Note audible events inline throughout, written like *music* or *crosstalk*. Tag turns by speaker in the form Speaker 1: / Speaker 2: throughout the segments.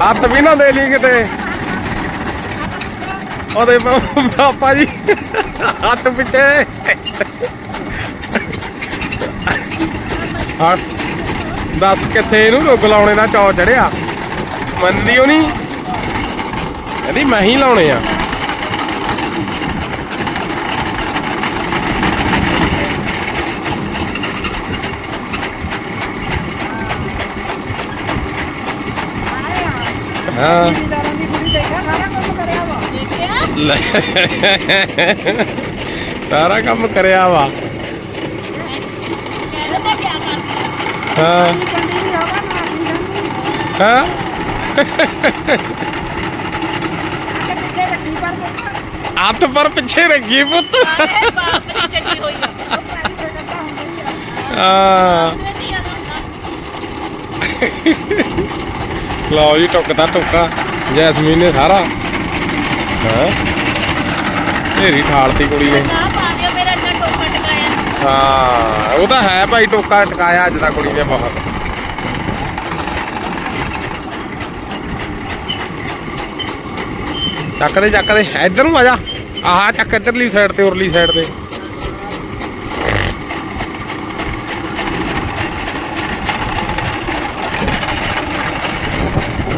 Speaker 1: ਹੱਥ ਵੀ ਨਾ ਦੇ ਲਈ ਕਿਤੇ। ਉਹਦੇ ਪਾਪਾ ਜੀ, ਹੱਥ ਪਿੱਛੇ। ਹਾਂ, ਦੱਸ ਕਿੱਥੇ ਇਹਨੂੰ ਰੁੱਗ ਲਾਉਣੇ ਦਾ ਚੌ ਚੜਿਆ? ਮੰਨਦੀ ਉਹ ਨਹੀਂ ਕਹਿੰਦੀ ਮੈਂ ਹੀ ਲਾਉਣੇ ਆ। ਹਾਂ।
Speaker 2: ਜ਼ਿਮੀਦਾਰਾਂ ਦੀ ਕੁੜੀ ਦੇਖਿਆ ਸਾਰਾ ਕੰਮ ਕਰਿਆ ਵਾ।
Speaker 3: ਦੇਖਿਆ
Speaker 1: ਲੈ। ਸਾਰਾ ਕੰਮ ਕਰਿਆ ਵਾ
Speaker 3: ਕਹਿੰਦਾ ਮੈਂ ਕੀ ਕਰਦੀ ਆ
Speaker 1: ਹਾਂ।
Speaker 2: ਚੰਡੀ ਦੀ ਹਵਾ ਨਾ ਸੀ ਜਾਂਦੀ
Speaker 1: ਹਾਂ।
Speaker 2: ਕਿ ਪਿੱਛੇ ਰੱਖੀ ਪਰ ਉਹ
Speaker 1: ਹੱਥ ਪਰ ਪਿੱਛੇ ਰੱਖੀ ਪੁੱਤ।
Speaker 3: ਆਏ ਬਾਪ ਦੀ ਚੱਟੀ ਹੋਈ ਆ
Speaker 2: ਪੈਰੀ ਤੇ ਕੱਟਾ ਹੁੰਦੀ ਆ
Speaker 1: ਹਾਂ।
Speaker 3: ਮੈਂ ਨਹੀਂ ਆਦਾ
Speaker 1: ਲਓ ਜੀ ਟੁੱਕਦਾ ਟੁੱਕਾ ਜੈਸਮੀਨ ਨੇ ਸਾਰਾ। ਹਾਂ? ਢੇਰੀ ਠਾਲਤੀ ਕੁੜੀ
Speaker 3: ਟਕਾਇਆ
Speaker 1: ਹਾਂ ਉਹ ਤਾਂ ਹੈ ਭਾਈ ਟੋਕਾ ਟਕਾਇਆ ਅੱਜ ਦਾ ਕੁੜੀ ਨੇ ਬਹੁਤ। ਚੱਕ ਦੇ ਚੱਕ ਦੇ ਇੱਧਰ ਨੂੰ ਆ ਜਾ। ਆਹ ਚੱਕ ਇੱਧਰਲੀ ਸਾਈਡ ਤੇ ਉਰਲੀ ਸਾਈਡ ਤੇ।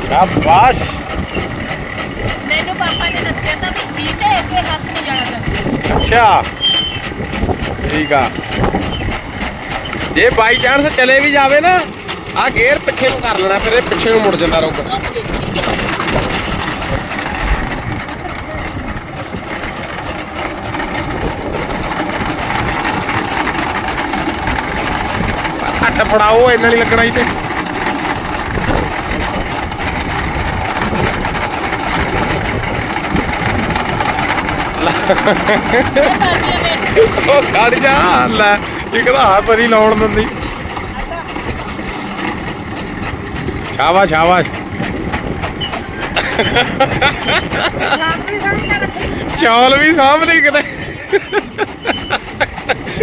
Speaker 1: ਸ਼ਾਬਾਸ਼।
Speaker 3: ਮੈਨੂੰ ਪਾਪਾ ਨੇ ਦੱਸਿਆ ਤਾਂ ਵੀ ਵੀ ਤੇ ਅੱਗੇ ਹੱਥ ਨਹੀਂ ਜਾਣਾ ਚਾਹੀਦਾ।
Speaker 1: ਅੱਛਾ। ਠੀਕ ਆ। ਜੇ ਬਾਈ ਚਾਂਸ ਚਲੇ ਵੀ ਜਾਵੇ ਨਾ ਆ ਗੇਅਰ ਪਿੱਛੇ ਨੂੰ ਕਰ ਲੈਣਾ ਫਿਰ ਇਹ ਪਿੱਛੇ ਨੂੰ ਮੁੜ ਜਾਂਦਾ
Speaker 3: ਹੈ
Speaker 1: ਘੱਟ ਫੜਾਓ ਇੰਨਾ ਨਹੀਂ ਲੱਗਣਾ ਇੱਥੇ ਉਹ ਖੜ ਜਾ, ਲੈ ਇੱਕ ਤਾਂ ਹੱਥ ਨਹੀਂ ਲਾਉਣ ਦਿੰਦੀ। ਸ਼ਾਬਾਸ਼ ਸ਼ਾਬਾਸ਼।
Speaker 2: ਰਾਤ ਵੀ ਸਾਹਮਣੇ ਰੱਖੀ
Speaker 1: ਕਿਤੇ।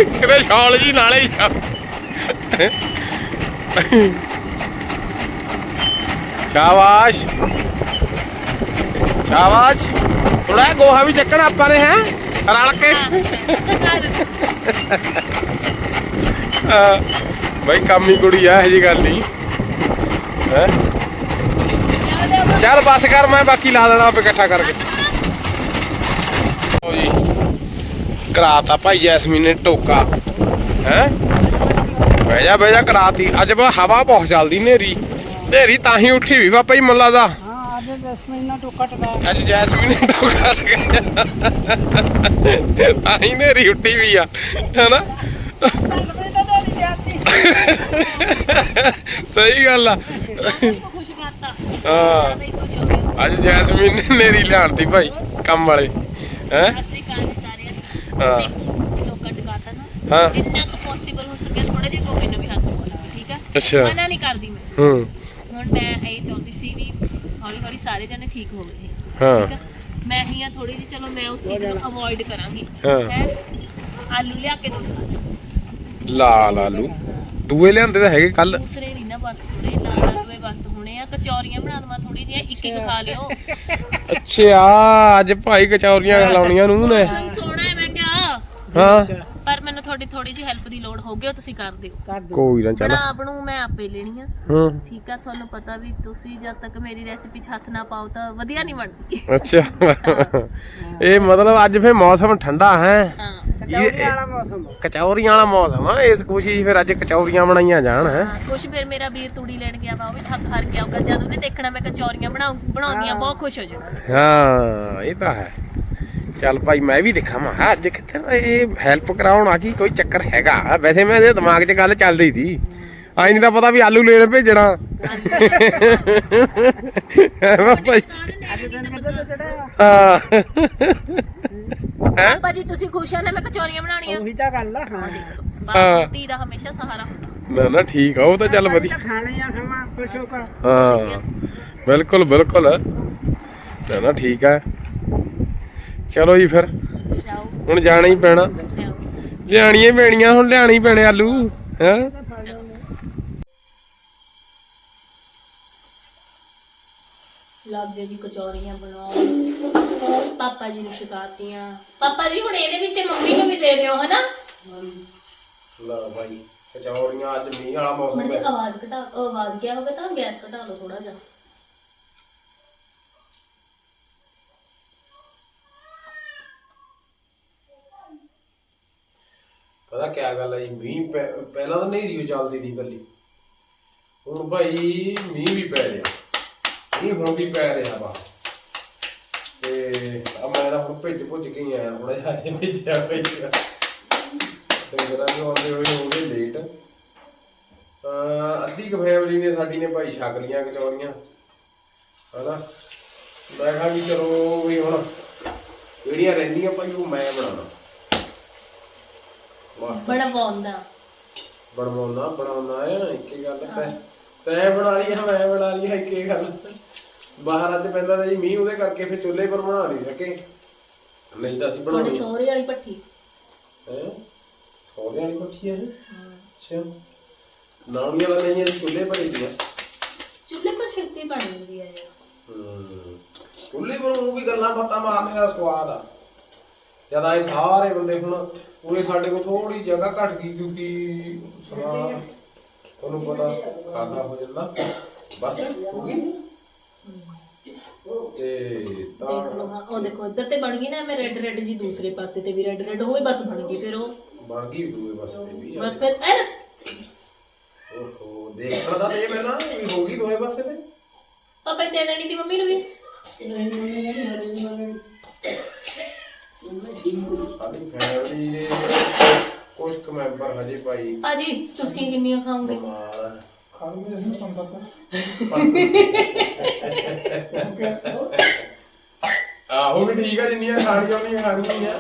Speaker 1: ਕਿਤੇ ਸ਼ਾਲ ਜੀ ਨਾਲੇ ਹੀ ਸ਼ਾਬਾਸ਼। ਸ਼ਾਬਾਸ਼। ਥੋੜਾ ਗੋਹਾ ਵੀ ਚੱਕਣਾ ਆਪਾਂ ਨੇ, ਹੈ? ਰਲ ਕੇ। ਹਾਂ। ਬਈ ਕੰਮ ਹੀ ਕੁੜੀ ਆ, ਇਹ ਜੀ ਗੱਲ ਨਹੀਂ। ਹੈ? ਚੱਲ ਬਸ ਕਰ, ਮੈਂ ਬਾਕੀ ਲਾ ਦੇਣਾ ਆਪੇ ਇਕੱਠਾ ਕਰਕੇ। ਲਓ ਜੀ, ਕਰਾਤਾ ਭਾਈ ਜੈਸਮੀਨ ਨੇ ਟੋਕਾ। ਹੈ? ਬਹਿ ਜਾ ਬਹਿ ਜਾ, ਕਰਾਤੀ। ਅੱਜ ਬਾ ਹਵਾ ਬਹੁਤ ਚੱਲਦੀ ਨੇਰੀ ਨੇਰੀ ਤਾਂ ਹੀ ਉੱਠੀ ਵੀ ਪਾਪਾ ਜੀ ਮੁੱਲਾ ਦਾ।
Speaker 2: ਅੱਜ 10 ਮਹੀਨਾ ਟੋਕਾ ਟਕਾਇਆ
Speaker 1: ਅੱਜ ਜੈਸਮੀਨ ਨੇ ਟੋਕਾ ਲਗਾਇਆ ਤਾਂ ਹੀ ਨੇਰੀ ਉੱਠੀ ਵੀ ਆ ਹੈਨਾ? ਸਹੀ ਗੱਲ ਆ।
Speaker 3: ਖੁਸ਼ ਕਰਤਾ।
Speaker 1: ਹਾਂ। ਅੱਜ ਜੈਸਮੀਨ ਨੇ ਨੇਰੀ ਲਿਆਣਤੀ ਭਾਈ ਕੰਮ ਵਾਲੇ। ਹੈ? ਹਾਂ।
Speaker 3: ਟੋਕਾ ਟਕਾਤਾ ਨਾ।
Speaker 1: ਹਾਂ।
Speaker 3: ਜਿੰਨਾ ਕੁ ਪੋਸੀਬਲ ਹੋ ਸਕੇ ਥੋੜੇ ਜਿਹਾ ਗੋਬਿੰਦ ਨੂੰ ਵੀ ਹੱਥ ਪਾਉਣਾ ਠੀਕ ਹੈ
Speaker 1: ਅੱਛਾ।
Speaker 3: ਮਨਾ ਨਹੀਂ ਕਰਦੀ ਮੈਂ।
Speaker 1: ਹੂੰ।
Speaker 3: ਹੁਣ ਮੈਂ ਇਹ ਚਾਹੁੰਦੀ ਹੌਲੀ ਹੌਲੀ ਸਾਰੇ ਜਣੇ ਠੀਕ ਹੋ ਗਏ।
Speaker 1: ਹਾਂ।
Speaker 3: ਠੀਕ ਮੈਂ ਹੀ ਆ ਥੋੜੀ ਜਿਹੀ ਚਲੋ ਮੈਂ ਉਸ ਚੀਜ਼ ਨੂੰ ਅਵੋਇਡ ਕਰਾਂਗੀ।
Speaker 1: ਹਾਂ।
Speaker 3: ਹੈਂ? ਆਲੂ ਲਿਆ ਕੇ ਦੋ
Speaker 1: ਲਾਲ ਆਲੂ। ਦੂਏ ਲਿਆਂਦੇ ਤਾਂ ਹੈਗੇ ਕੱਲ
Speaker 3: ਦੂਸਰੇ ਨਹੀਂ ਨਾ ਵਰਤ ਹੋਣੇ ਲਾਲ ਆਲੂਏ ਵਰਤ ਹੋਣੇ ਆ। ਕਚੌਰੀਆਂ ਬਣਾ ਦਵਾਂ ਥੋੜੀ ਜਿਹੀ ਇੱਕ ਇੱਕ ਖਾ ਲਿਓ।
Speaker 1: ਅੱਛਾ ਅੱਜ ਭਾਈ ਕਚੌਰੀਆਂ ਲਾਉਣੀਆਂ ਨੂੰ ਨੇ।
Speaker 3: ਮੌਸਮ ਸੋਹਣਾ ਹੈ ਮੈਂ ਕਿਹਾ।
Speaker 1: ਹਾਂ।
Speaker 3: ਤੁਹਾਡੀ ਥੋੜੀ ਜਿਹੀ ਹੈਲਪ ਦੀ ਲੋੜ ਹੋਊਗੀ ਉਹ ਤੁਸੀਂ ਕਰ ਦਿਓ।
Speaker 2: ਕਰ ਦੇ
Speaker 1: ਕੋਈ ਨਾ ਚੱਲ।
Speaker 3: ਬਣਾ ਬਣੂ ਮੈਂ ਆਪੇ ਲੈਣੀ ਆ।
Speaker 1: ਹਾਂ।
Speaker 3: ਠੀਕ ਆ ਤੁਹਾਨੂੰ ਪਤਾ ਵੀ ਤੁਸੀਂ ਜਦ ਤੱਕ ਮੇਰੀ ਰੈਸਿਪੀ 'ਚ ਹੱਥ ਨਾ ਪਾਓ ਤਾਂ ਵਧੀਆ ਨਹੀਂ ਬਣਦੀ।
Speaker 1: ਅੱਛਾ। ਇਹ ਮਤਲਬ ਅੱਜ ਫੇ ਮੌਸਮ ਠੰਡਾ ਹੈ।
Speaker 3: ਹਾਂ।
Speaker 2: ਕਚੌਰੀ ਵਾਲਾ ਮੌਸਮ।
Speaker 1: ਕਚੌਰੀਆਂ ਵਾਲਾ ਮੌਸਮ ਆ ਇਸ ਖੁਸ਼ੀ 'ਚ ਫਿਰ ਅੱਜ ਕਚੌਰੀਆਂ ਬਣਾਈਆਂ ਜਾਣ ਹੈ।
Speaker 3: ਹਾਂ ਕੁਛ ਫਿਰ ਮੇਰਾ ਵੀਰ ਤੂੜੀ ਲੈਣ ਗਿਆ ਵਾ ਉਹ ਵੀ ਥੱਕ ਹਾਰ ਕੇ ਆਊਗਾ ਜਦ ਉਹਨੇ ਦੇਖਣਾ ਮੈਂ ਕਚੌਰੀਆਂ ਬਣਾਉ ਬਣਾਉਂਦੀਆਂ ਬਹੁਤ ਖੁਸ਼ ਹੋ ਜਾਣਾ
Speaker 1: ਹਾਂ ਇਹ ਤਾਂ ਹੈ। ਚੱਲ ਭਾਈ ਮੈਂ ਵੀ ਦੇਖਾਂ ਮੈਂ ਅੱਜ ਕਿੱਥੇ ਇਹ ਹੈਲਪ ਕਰਾਉਣ ਆ ਕੀ ਕੋਈ ਚੱਕਰ ਹੈਗਾ। ਵੈਸੇ ਮੈਂ ਇਹਦੇ ਦਿਮਾਗ 'ਚ ਗੱਲ ਚੱਲਦੀ ਸੀ। ਆਈ ਨਹੀਂ ਤਾਂ ਪਤਾ ਵੀ ਆਲੂ ਲੈਣ ਭੇਜਣਾ। ਹਾਂ ਭਾਈ? ਹਾਂ। ਹੈ?
Speaker 3: ਪਾਪਾ ਜੀ ਤੁਸੀਂ ਖੁਸ਼ ਆ ਨਾ ਮੈਂ ਕਚੌਰੀਆਂ ਬਣਾਉਣੀਆਂ।
Speaker 2: ਉਹੀ ਤਾਂ ਗੱਲ ਆ। ਹਾਂ।
Speaker 3: ਬਾਪ ਧੀ ਦਾ ਹਮੇਸ਼ਾ ਸਹਾਰਾ। ਹੁੰਦਾ
Speaker 1: ਨਾ ਨਾ ਠੀਕ ਆ ਉਹ ਤਾਂ ਚੱਲ ਵਧੀਆ।
Speaker 2: ਖਾਣੇ ਆ ਸਮਾਂ ਖੁਸ਼ ਹੋ ਕਰ
Speaker 1: ਹਾਂ। ਬਿਲਕੁਲ ਬਿਲਕੁਲ। ਨਾ ਨਾ ਠੀਕ ਆ। ਚਲੋ ਜੀ ਫਿਰ। ਹੁਣ ਜਾਣਾ ਹੀ ਪੈਣਾ। ਲਿਆਣੀਆਂ ਹੀ ਪੈਣੀਆਂ ਹੁਣ ਲਿਆਣੀ ਹੀ ਪੈਣੇ ਆਲੂ ਹੈ?
Speaker 3: ਲੱਗ ਜੀ ਕਚੌਰੀਆਂ ਬਣਾਉਣ। ਪਾਪਾ ਜੀ ਨੂੰ ਸ਼ਿਕਾਇਤੀਆਂ ਪਾਪਾ ਜੀ ਹੁਣ ਇਹਦੇ ਵਿੱਚ ਮੰਮੀ ਨੂੰ ਵੀ ਦੇ ਦਿਓ ਹਨਾ?
Speaker 1: ਲਓ ਭਾਈ ਕਚੌਰੀਆਂ ਅੱਜ ਮੀਂਹ ਵਾਲਾ ਮੌਸਮ ਹੈ।
Speaker 3: ਆਵਾਜ਼ ਘਟਾ ਉਹ ਆਵਾਜ਼ ਗਿਆ ਹੋਵੇ ਤਾਂ ਗੈਸ ਘਟਾ ਲਓ ਥੋੜਾ ਜਿਹਾ।
Speaker 1: ਪਤਾ ਕਿਆ ਗੱਲ ਹੈ ਜੀ, ਮੀਂਹ ਪੈ- ਪਹਿਲਾਂ ਤਾਂ ਨਹੀਂ ਰੀਓ ਚੱਲਦੀ ਦੀ ਗੱਲੀ ਹੁਣ ਭਾਈ ਮੀਂਹ ਵੀ ਪੈ ਰਿਹਾ। ਮੀਂਹ ਹੁਣ ਵੀ ਪੈ ਰਿਹਾ ਵਾ। ਤੇ ਆ ਮੈਂ ਤਾਂ ਹੁਣ ਭਿੱਜ ਭੁੱਜ ਕੇ ਹੀ ਆਇਆ, ਹੁਣ ਅਜੇ ਭਿੱਜਿਆ ਪਈਆ ਤੇ ਮੇਰਾ ਆਉਂਦੇ ਹੋਏ ਹੋ ਗਏ ਲੇਟ ਅਹ ਅੱਧੀ ਕੁ ਫੈਮਿਲੀ ਨੇ ਸਾਡੀ ਨੇ ਭਾਈ ਛਕ ਲੀਆਂ ਕਚੌਰੀਆਂ। ਹਨਾ? ਮੈਂ ਕਿਹਾ ਵੀ ਚਲੋ ਵੀ ਹੁਣ ਜਿਹੜੀਆਂ ਰਹਿੰਦੀਆਂ ਭਾਈ, ਉਹ ਮੈਂ ਬਣਾਉਣਾ। ਵਾਹ
Speaker 3: ਬੜਾ ਪਾਉਂਦਾ
Speaker 1: ਬਣਵਾਉਣਾ ਬਣਾਉਣਾ ਹੈ ਇੱਕੇ ਗੱਲ ਤੈ। ਤੈਂ ਬਣਾ ਲਈ ਹੈ ਮੈਂ ਬਣਾ ਲਈ ਹੈ ਇੱਕੇ ਗੱਲ। ਬਾਹਰ ਅੱਜ ਪੈਂਦਾ ਤਾਂ ਜੀ ਮੀਂਹ ਉਹਦੇ ਕਰਕੇ ਫਿਰ ਚੁੱਲ੍ਹੇ ਪਰ ਬਣਾ ਨਹੀਂ ਸਕੇ ਨਹੀਂ ਤਾਂ ਅਸੀਂ
Speaker 3: ਤੁਹਾਡੇ
Speaker 1: ਬਣਾਉਣੀ
Speaker 3: ਸਹੁਰੇ ਵਾਲੀ ਭੱਠੀ।
Speaker 1: ਹੈ? ਸੋਹਣੇ ਵਾਲੀ ਕੋਠੀ ਹੈ ਜੀ? ਅੱਛਾ। ਨਾਉਣੀਆਂ ਦਾ ਨਹੀਂ ਹੈ ਚੁੱਲ੍ਹੇ ਪਰ ਹੀ ਦੀਆਂ
Speaker 3: ਚੁੱਲ੍ਹੇ ਪਰ ਛੇਤੀ ਬਣ ਜਾਂਦੀ ਹੈ ਯਾਰ।
Speaker 1: ਹੂੰ। ਚੁੱਲ੍ਹੇ ਪਰ ਉਹ ਵੀ ਗੱਲਾਂ ਬਾਤਾਂ ਮਾਰਨੇ ਦਾ ਸਵਾਦ ਆ। ਜਦ ਆਏ ਸਾਰੇ ਬੰਦੇ ਹੁਣ ਉਹਨੇ ਸਾਡੇ ਕੋਲ ਥੋੜੀ ਜਗ੍ਹਾ ਘਟ ਗਈ ਕਿਉਂਕਿ ਸਮਾਂ ਤੁਹਾਨੂੰ ਪਤਾ ਖਾਸਾ ਹੋ ਜਾਂਦਾ। ਬਸ ਹੋ ਗਈ। ਤੇ ਤਾਂ
Speaker 3: ਦੇਖ ਲਓ ਹਾਂ ਉਹ ਦੇਖੋ ਇੱਧਰ ਤੇ ਬਣ ਗਈ ਨਾ ਮੈਂ ਰੈੱਡ ਰੈੱਡ ਜੀ ਦੂਸਰੇ ਪਾਸੇ ਤੇ ਵੀ ਰੈੱਡ ਰੈੱਡ ਹੋਵੇ ਬਸ ਬਣ ਗਈ ਫਿਰ ਉਹ।
Speaker 1: ਬਣ ਗਈ ਦੂਏ ਬਸ ਤੇ ਵੀ
Speaker 3: ਬਸ ਫਿਰ ਐ
Speaker 1: ਓਹੋ ਦੇਖਣ ਦਾ ਤੇ ਇਹ ਪਹਿਲਾਂ ਵੀ ਹੋ ਗਈ ਦੋਏ ਪਾਸੇ ਤੇ।
Speaker 3: ਪਾਪਾ ਹੀ ਦੇ ਦੇਣੀ ਦੀ ਮੰਮੀ ਨੂੰ ਵੀ।
Speaker 1: ਸਾਡੀ ਫੈਮਿਲੀ ਦੇ ਕੁਝ ਕੁ ਮੈਂਬਰ ਹਜੇ ਭਾਈ।
Speaker 3: ਭਾਜੀ ਤੁਸੀਂ ਕਿੰਨੀਆਂ ਖਾਓਗੇ?
Speaker 1: ਬਿਮਾਰ। ਆ।
Speaker 2: ਖਾਣਗੇ ਜਿਸ ਨੂੰ ਸੱਤ?
Speaker 1: ਆਹੋ ਵੀ ਠੀਕ ਆ ਜਿੰਨੀਆਂ ਖਾਣੀਆਂ ਉਹਨੀਆਂ ਖਾਣੀਆਂ। ਆ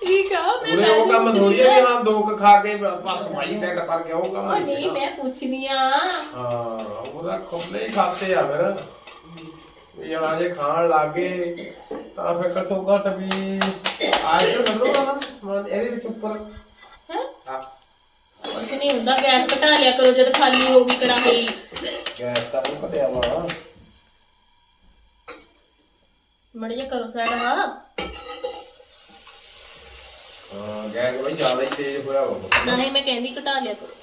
Speaker 3: ਠੀਕ ਆ ਮੈਂ
Speaker 1: ਉਹਨੇ ਉਹ ਕੰਮ ਥੋੜੀ ਆ ਵੀ ਹਾਂ ਦੋ ਕੁ ਖਾ ਕੇ ਪਰਸ ਮਾਈ ਟੈਟ ਕਰ ਗਿਆ ਉਹ ਕੰਮ
Speaker 3: ਉਹ
Speaker 1: ਨਹੀਂ
Speaker 3: ਮੈਂ ਪੁੱਛਨੀ ਆ।
Speaker 1: ਹਾਂ ਉਹਦਾ ਖੁੱਲੇ ਹੀ ਖਾਤੇ ਆ ਫਿਰ। ਵੀ ਜਣਾ ਜੇ ਖਾਣ ਲੱਗੇ ਤਾਂ ਫਿਰ ਘੱਟੋ ਘੱਟ ਵੀ ਆਜ ਤੇ ਲੱਡੂ ਨਾ ਸਮਾਨ ਇਹਦੇ ਵਿੱਚ ਉੱਪਰ।
Speaker 3: ਹੈ?
Speaker 1: ਆ
Speaker 3: ਕੁਝ ਨਹੀਂ ਹੁੰਦਾ ਗੈਸ ਘਟਾ ਲਿਆ ਕਰੋ ਜਦ ਖਾਲੀ ਹੋ ਗਈ ਕੜਾਹੀ।
Speaker 1: ਗੈਸ ਤਾਂ ਉਹ ਘਟਿਆ ਵਾ।
Speaker 3: ਮੜ ਜਾ ਕਰੋ ਸਾਈਡ ਹਾਂ
Speaker 1: ਹਾਂ ਗੈਸ ਬਈ ਜ਼ਿਆਦਾ ਹੀ ਤੇਜ਼ ਹੋਇਆ ਵਾ।
Speaker 3: ਨਹੀਂ ਮੈਂ ਕਹਿੰਦੀ ਘਟਾ ਲਿਆ ਕਰੋ।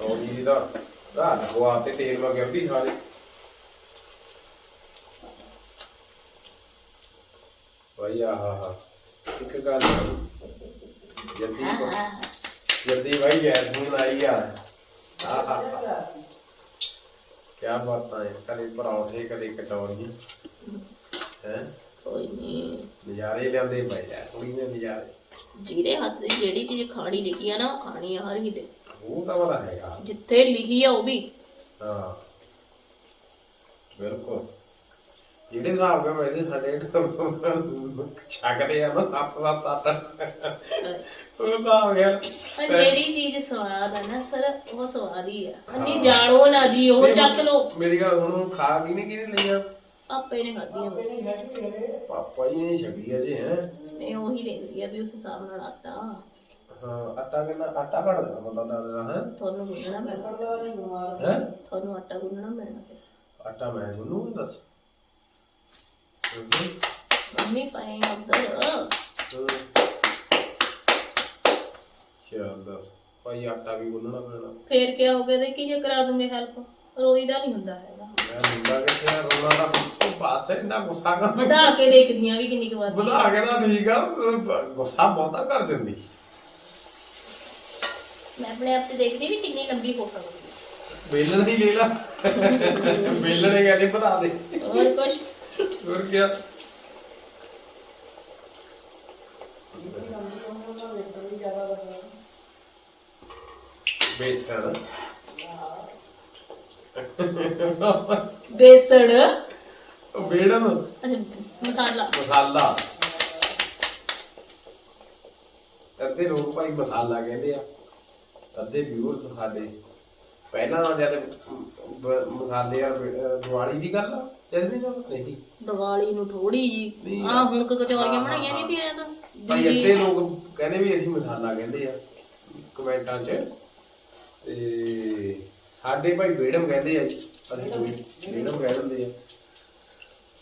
Speaker 1: ਉਹ ਜੀ ਦਾ ਰਾਤ ਗਵਾ ਤੇ ਤੇਲ ਮਾ ਗਿਰਦੀ ਸਾਰੇ। ਭਾਈ ਆਹ ਹਾ ਇੱਕ ਗੱਲ ਜੱਦੀ ਕੋ ਜੱਦੀ ਭਾਈ ਗੈਸ ਨੂੰ ਆਈ ਆ। ਆਹ ਕੀ ਬਾਤਾਂ ਹੈ ਕਦੇ ਪਰੌਂਠੇ ਕਦੇ ਕਚੌਰੀ ਹੈ?
Speaker 3: ਕੋਈ ਨਹੀਂ।
Speaker 1: ਨਜ਼ਾਰੇ ਲਿਆਉਂਦੇ ਪਏ ਆ ਕੁੜੀ ਨੇ ਨਜ਼ਾਰੇ।
Speaker 3: ਜਿਹਦੇ ਹੱਥ ਦੀ ਜਿਹੜੀ ਚੀਜ਼ ਖਾਣੀ ਲਿਖੀ ਆ ਨਾ ਉਹ ਖਾਣੀ ਆ ਹਰ ਹੀਲੇ
Speaker 1: ਉਹ ਤਾਂ ਵਾਲਾ ਹੈਗਾ।
Speaker 3: ਜਿੱਥੇ ਲਿਖੀ ਆ ਉਹ ਵੀ।
Speaker 1: ਹਾਂ। ਬਿਲਕੁਲ। ਜਿਹੜੇ ਹਿਸਾਬ ਨਾਲ ਮੈਨੇ ਸਾਡੇ ਛਕਦੇ ਆ ਨਾ ਸੱਤ ਸੱਤ ਅੱਠ ਉਹ ਹਿਸਾਬ ਗਿਆ
Speaker 3: ਪਰ ਜਿਹੜੀ ਚੀਜ਼ ਸਵਾਦ ਆ ਨਾ ਸਰ ਉਹ ਸਵਾਦ ਹੀ ਆ। ਅੰਨੀ ਜਾਣੋ ਨਾ ਜੀ ਉਹ ਚੱਕ ਲੋ
Speaker 1: ਮੇਰੀ ਗੱਲ ਹੁਣ ਖਾ ਕੀ ਨਹੀਂ ਕਿਹਨੇ ਲਈਆਂ
Speaker 3: ਆਪੇ ਨੇ ਖਾਧੀਆਂ
Speaker 1: ਪਾਪਾ ਜੀ ਨੇ ਛਕੀ ਆ ਜੀ ਹੈ।
Speaker 3: ਮੈਂ ਉਹੀ ਲੈਂਦੀ ਆ ਵੀ ਉਸ ਹਿਸਾਬ ਨਾਲ ਆਟਾ।
Speaker 1: ਹਾਂ ਆਟਾ ਕਿੰਨਾ ਆਟਾ ਘੜ ਦੇਣਾ ਮਤਲਬ ਦਾ ਹੈ।
Speaker 3: ਤੁਹਾਨੂੰ ਗੁੰਨਣਾ ਪੈਣਾ।
Speaker 1: ਹੈ?
Speaker 3: ਤੁਹਾਨੂੰ ਆਟਾ ਗੁੰਨਣਾ ਪੈਣਾ।
Speaker 1: ਆਟਾ ਮੈਂ ਗੁੰਨੂ ਦੱਸ।
Speaker 3: ਮੰਮੀ ਪਏ ਉਧਰ।
Speaker 1: ਚੱਲ ਦੱਸ। ਭਾਈ ਆਟਾ ਵੀ ਗੁੰਨਣਾ ਪੈਣਾ।
Speaker 3: ਫੇਰ ਕੀ ਹੋ ਗਿਆ? ਦੇਖੀ ਜੇ ਕਰਾ ਦੂੰਗੇ ਹੈਲਪ ਰੋਈ ਦਾ ਨਹੀਂ ਹੁੰਦਾ ਹੈਗਾ।
Speaker 1: ਮੈਂ ਮੁੰਡਾ ਕਿੱਥੇ ਆ? ਰੋਣਾ ਦਾ ਪਾਸੇ ਇੰਨਾ ਗੁੱਸਾ ਕਰ
Speaker 3: ਵਧਾ ਕੇ ਦੇਖਦੀਆਂ ਵੀ ਕਿੰਨੀ ਕੁ ਵਾਰ
Speaker 1: ਬੁਲਾ ਕੇ ਤਾਂ ਠੀਕ ਆ। ਅਹ ਗੁੱਸਾ ਬਹੁਤਾ ਕਰ ਦਿੰਦੀ।
Speaker 3: ਮੈਂ ਆਪਣੇ ਆਪ ਤੇ ਦੇਖਦੀ ਵੀ ਕਿੰਨੀ ਲੰਬੀ ਹੋ ਸਕਦੀ।
Speaker 1: ਬੇਲਣ ਹੀ ਲੈ ਲਾ ਬੇਲਣ ਨੇ ਕਹਿੰਦੇ ਬਤਾ ਦੇ।
Speaker 3: ਹੋਰ ਕੁਛ?
Speaker 1: ਹੋਰ ਕੀ ਬੇਸਣ।
Speaker 3: ਬੇਸਣ।
Speaker 1: ਉਹ ਬੇੜਨ?
Speaker 3: ਅੱਛਾ ਮਸਾਲਾ।
Speaker 1: ਮਸਾਲਾ। ਅੱਧੇ ਲੋਕ ਭਾਈ ਮਸਾਲਾ ਕਹਿੰਦੇ ਆ। ਅੱਧੇ ਵਿਊਅਰਸ ਸਾਡੇ। ਪਹਿਲਾਂ ਨਾਲ ਜਦ ਮਸਾਲੇ ਆ ਦੀਵਾਲੀ ਦੀ ਗੱਲ ਆ। ਵੀ ਗੱਲ
Speaker 3: ਦੀਵਾਲੀ ਨੂੰ ਥੋੜੀ ਜੀ।
Speaker 1: ਨਹੀਂ
Speaker 3: ਆ। ਹੁਣ ਕਚੌਰੀਆਂ ਬਣਾਈਆਂ ਨਹੀਂ ਤੀਆਂ ਤਾਂ?
Speaker 1: ਭਾਈ ਅੱਧੇ ਲੋਕ ਕਹਿੰਦੇ ਵੀ ਅਸੀਂ ਮਸਾਲਾ ਕਹਿੰਦੇ ਆ ਕਮੈਂਟਾਂ 'ਚ। ਤੇ ਸਾਡੇ ਭਾਈ ਬੇੜਮ ਕਹਿੰਦੇ ਆ ਜੀ ਅਸੀਂ ਕੋਈ ਫ੍ਰੀडम ਕਹਿ ਦਿੰਦੇ ਆ।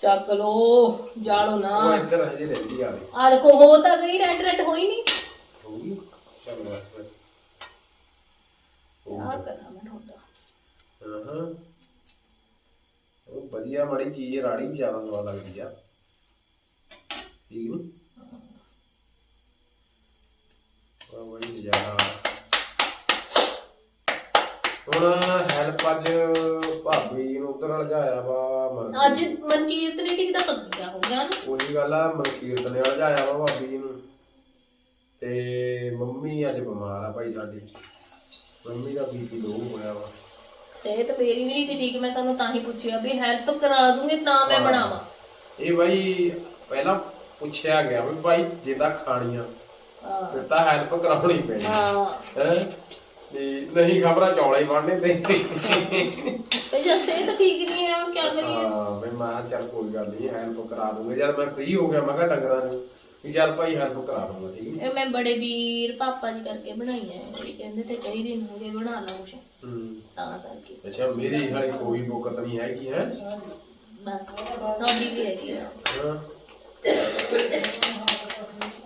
Speaker 3: ਚੱਕ ਲੋ ਜਾਲੋ ਨਾ।
Speaker 1: ਉਹ ਇੱਧਰ ਹਜੇ ਰਹਿੰਦੀ ਆ ਰਹੀ
Speaker 3: ਆ ਦੇਖੋ ਹੋ ਤਾਂ ਗਈ ਰੈਡ ਰੈਡ ਹੋਈ ਨਹੀਂ
Speaker 1: ਹੋਊਗੀ ਚੱਲ ਬਸ ਫਿਰ
Speaker 3: ਯਾਰ ਕਰਾਂ ਮੈਂ ਤੁਹਾਡਾ।
Speaker 1: ਹਾਂ। ਵਧੀਆ ਮਾੜੀ ਚੀਜ਼ ਰਾੜੀ ਵੀ ਜ਼ਿਆਦਾ ਸਵਾਦ ਲੱਗਦੀ ਆ। ਠੀਕ ਨੀ? ਉਹ ਬੜੀ ਨਜ਼ਾਰਾ। ਹੁਣ ਹੈਲਪ ਅੱਜ ਭਾਬੀ ਨੂੰ ਉਧਰ ਲਜਾਇਆ ਵਾ ਮਨ
Speaker 3: ਅੱਜ ਮਨਕੀਰਤ ਨੇ ਟਿਕਦਾ ਪਤਾ ਕਿਆ ਹੋ ਗਿਆ ਨਾ।
Speaker 1: ਉਹੀ ਗੱਲ ਆ ਮਨਕੀਰਤ ਨੇ ਲਜਾਇਆ ਵਾ ਭਾਬੀ ਜੀ ਨੂੰ। ਤੇ ਮੰਮੀ ਅੱਜ ਬਿਮਾਰ ਆ ਭਾਈ ਸਾਡੀ। ਮੰਮੀ ਦਾ ਬੀਪੀ ਲੋ ਹੋਇਆ ਵਾ।
Speaker 3: ਸਿਹਤ ਮੇਰੀ ਵੀ ਨਹੀਂ ਸੀ ਠੀਕ ਮੈਂ ਤੁਹਾਨੂੰ ਤਾਂ ਹੀ ਪੁੱਛਿਆ ਵੀ ਹੈਲਪ ਕਰਾ ਦੂੰਗੀ ਤਾਂ ਮੈਂ ਬਣਾਵਾਂ।
Speaker 1: ਇਹ ਬਾਈ ਪਹਿਲਾਂ ਪੁੱਛਿਆ ਗਿਆ ਵੀ ਭਾਈ ਜਿੱਦਾਂ ਖਾਣੀਆਂ
Speaker 3: ਹਾਂ।
Speaker 1: ਫਿਰ ਤਾਂ ਹੈਲਪ ਕਰਾਉਣੀ ਪੈਣੀ।
Speaker 3: ਹਾਂ।
Speaker 1: ਹੈ? ਤੇ ਨਹੀਂ ਖਬਰਾਂ ਚੌਲੇ ਹੀ ਬਣਨੇ ਤੇ।
Speaker 3: ਤੇ ਜੇ ਸਿਹਤ ਠੀਕ ਨਹੀਂ ਹੈ ਹੁਣ ਕੀ ਕਰੀਏ?
Speaker 1: ਹਾਂ ਮੈਂ ਕਿਹਾ ਚੱਲ ਕੋਈ ਗੱਲ ਨਹੀਂ ਹੈਲਪ ਕਰਾ ਦੂੰਗਾ। ਜਦ ਮੈਂ ਫ੍ਰੀ ਹੋ ਗਿਆ ਮੈਂ ਕਿਹਾ ਡੰਗਰਾਂ ਨੂੰ ਚੱਲ ਭਾਈ ਹੈਲਪ ਕਰਾ ਦੂੰਗਾ ਠੀਕ ਹੈ।
Speaker 3: ਇਹ ਮੈਂ ਬੜੇ ਵੀਰ ਪਾਪਾ ਜੀ ਕਰਕੇ ਬਣਾਈਆਂ ਇਹ ਕਹਿੰਦੇ ਤੇ ਕਈ ਦਿਨ ਹੋ ਗਏ ਬਣਾ ਲਾ ਕੁਛ।
Speaker 1: ਹੂੰ।
Speaker 3: ਤਾਂ ਕਰਕੇ।
Speaker 1: ਅੱਛਾ ਮੇਰੀ ਹਾਲੇ ਕੋਈ ਬੁਕਤ ਨਹੀਂ ਹੈਗੀ ਹੈ?
Speaker 3: ਬਸ ਤੁਹਾਡੀ ਵੀ ਹੈਗੀ ਆ।
Speaker 1: ਹਾਂ।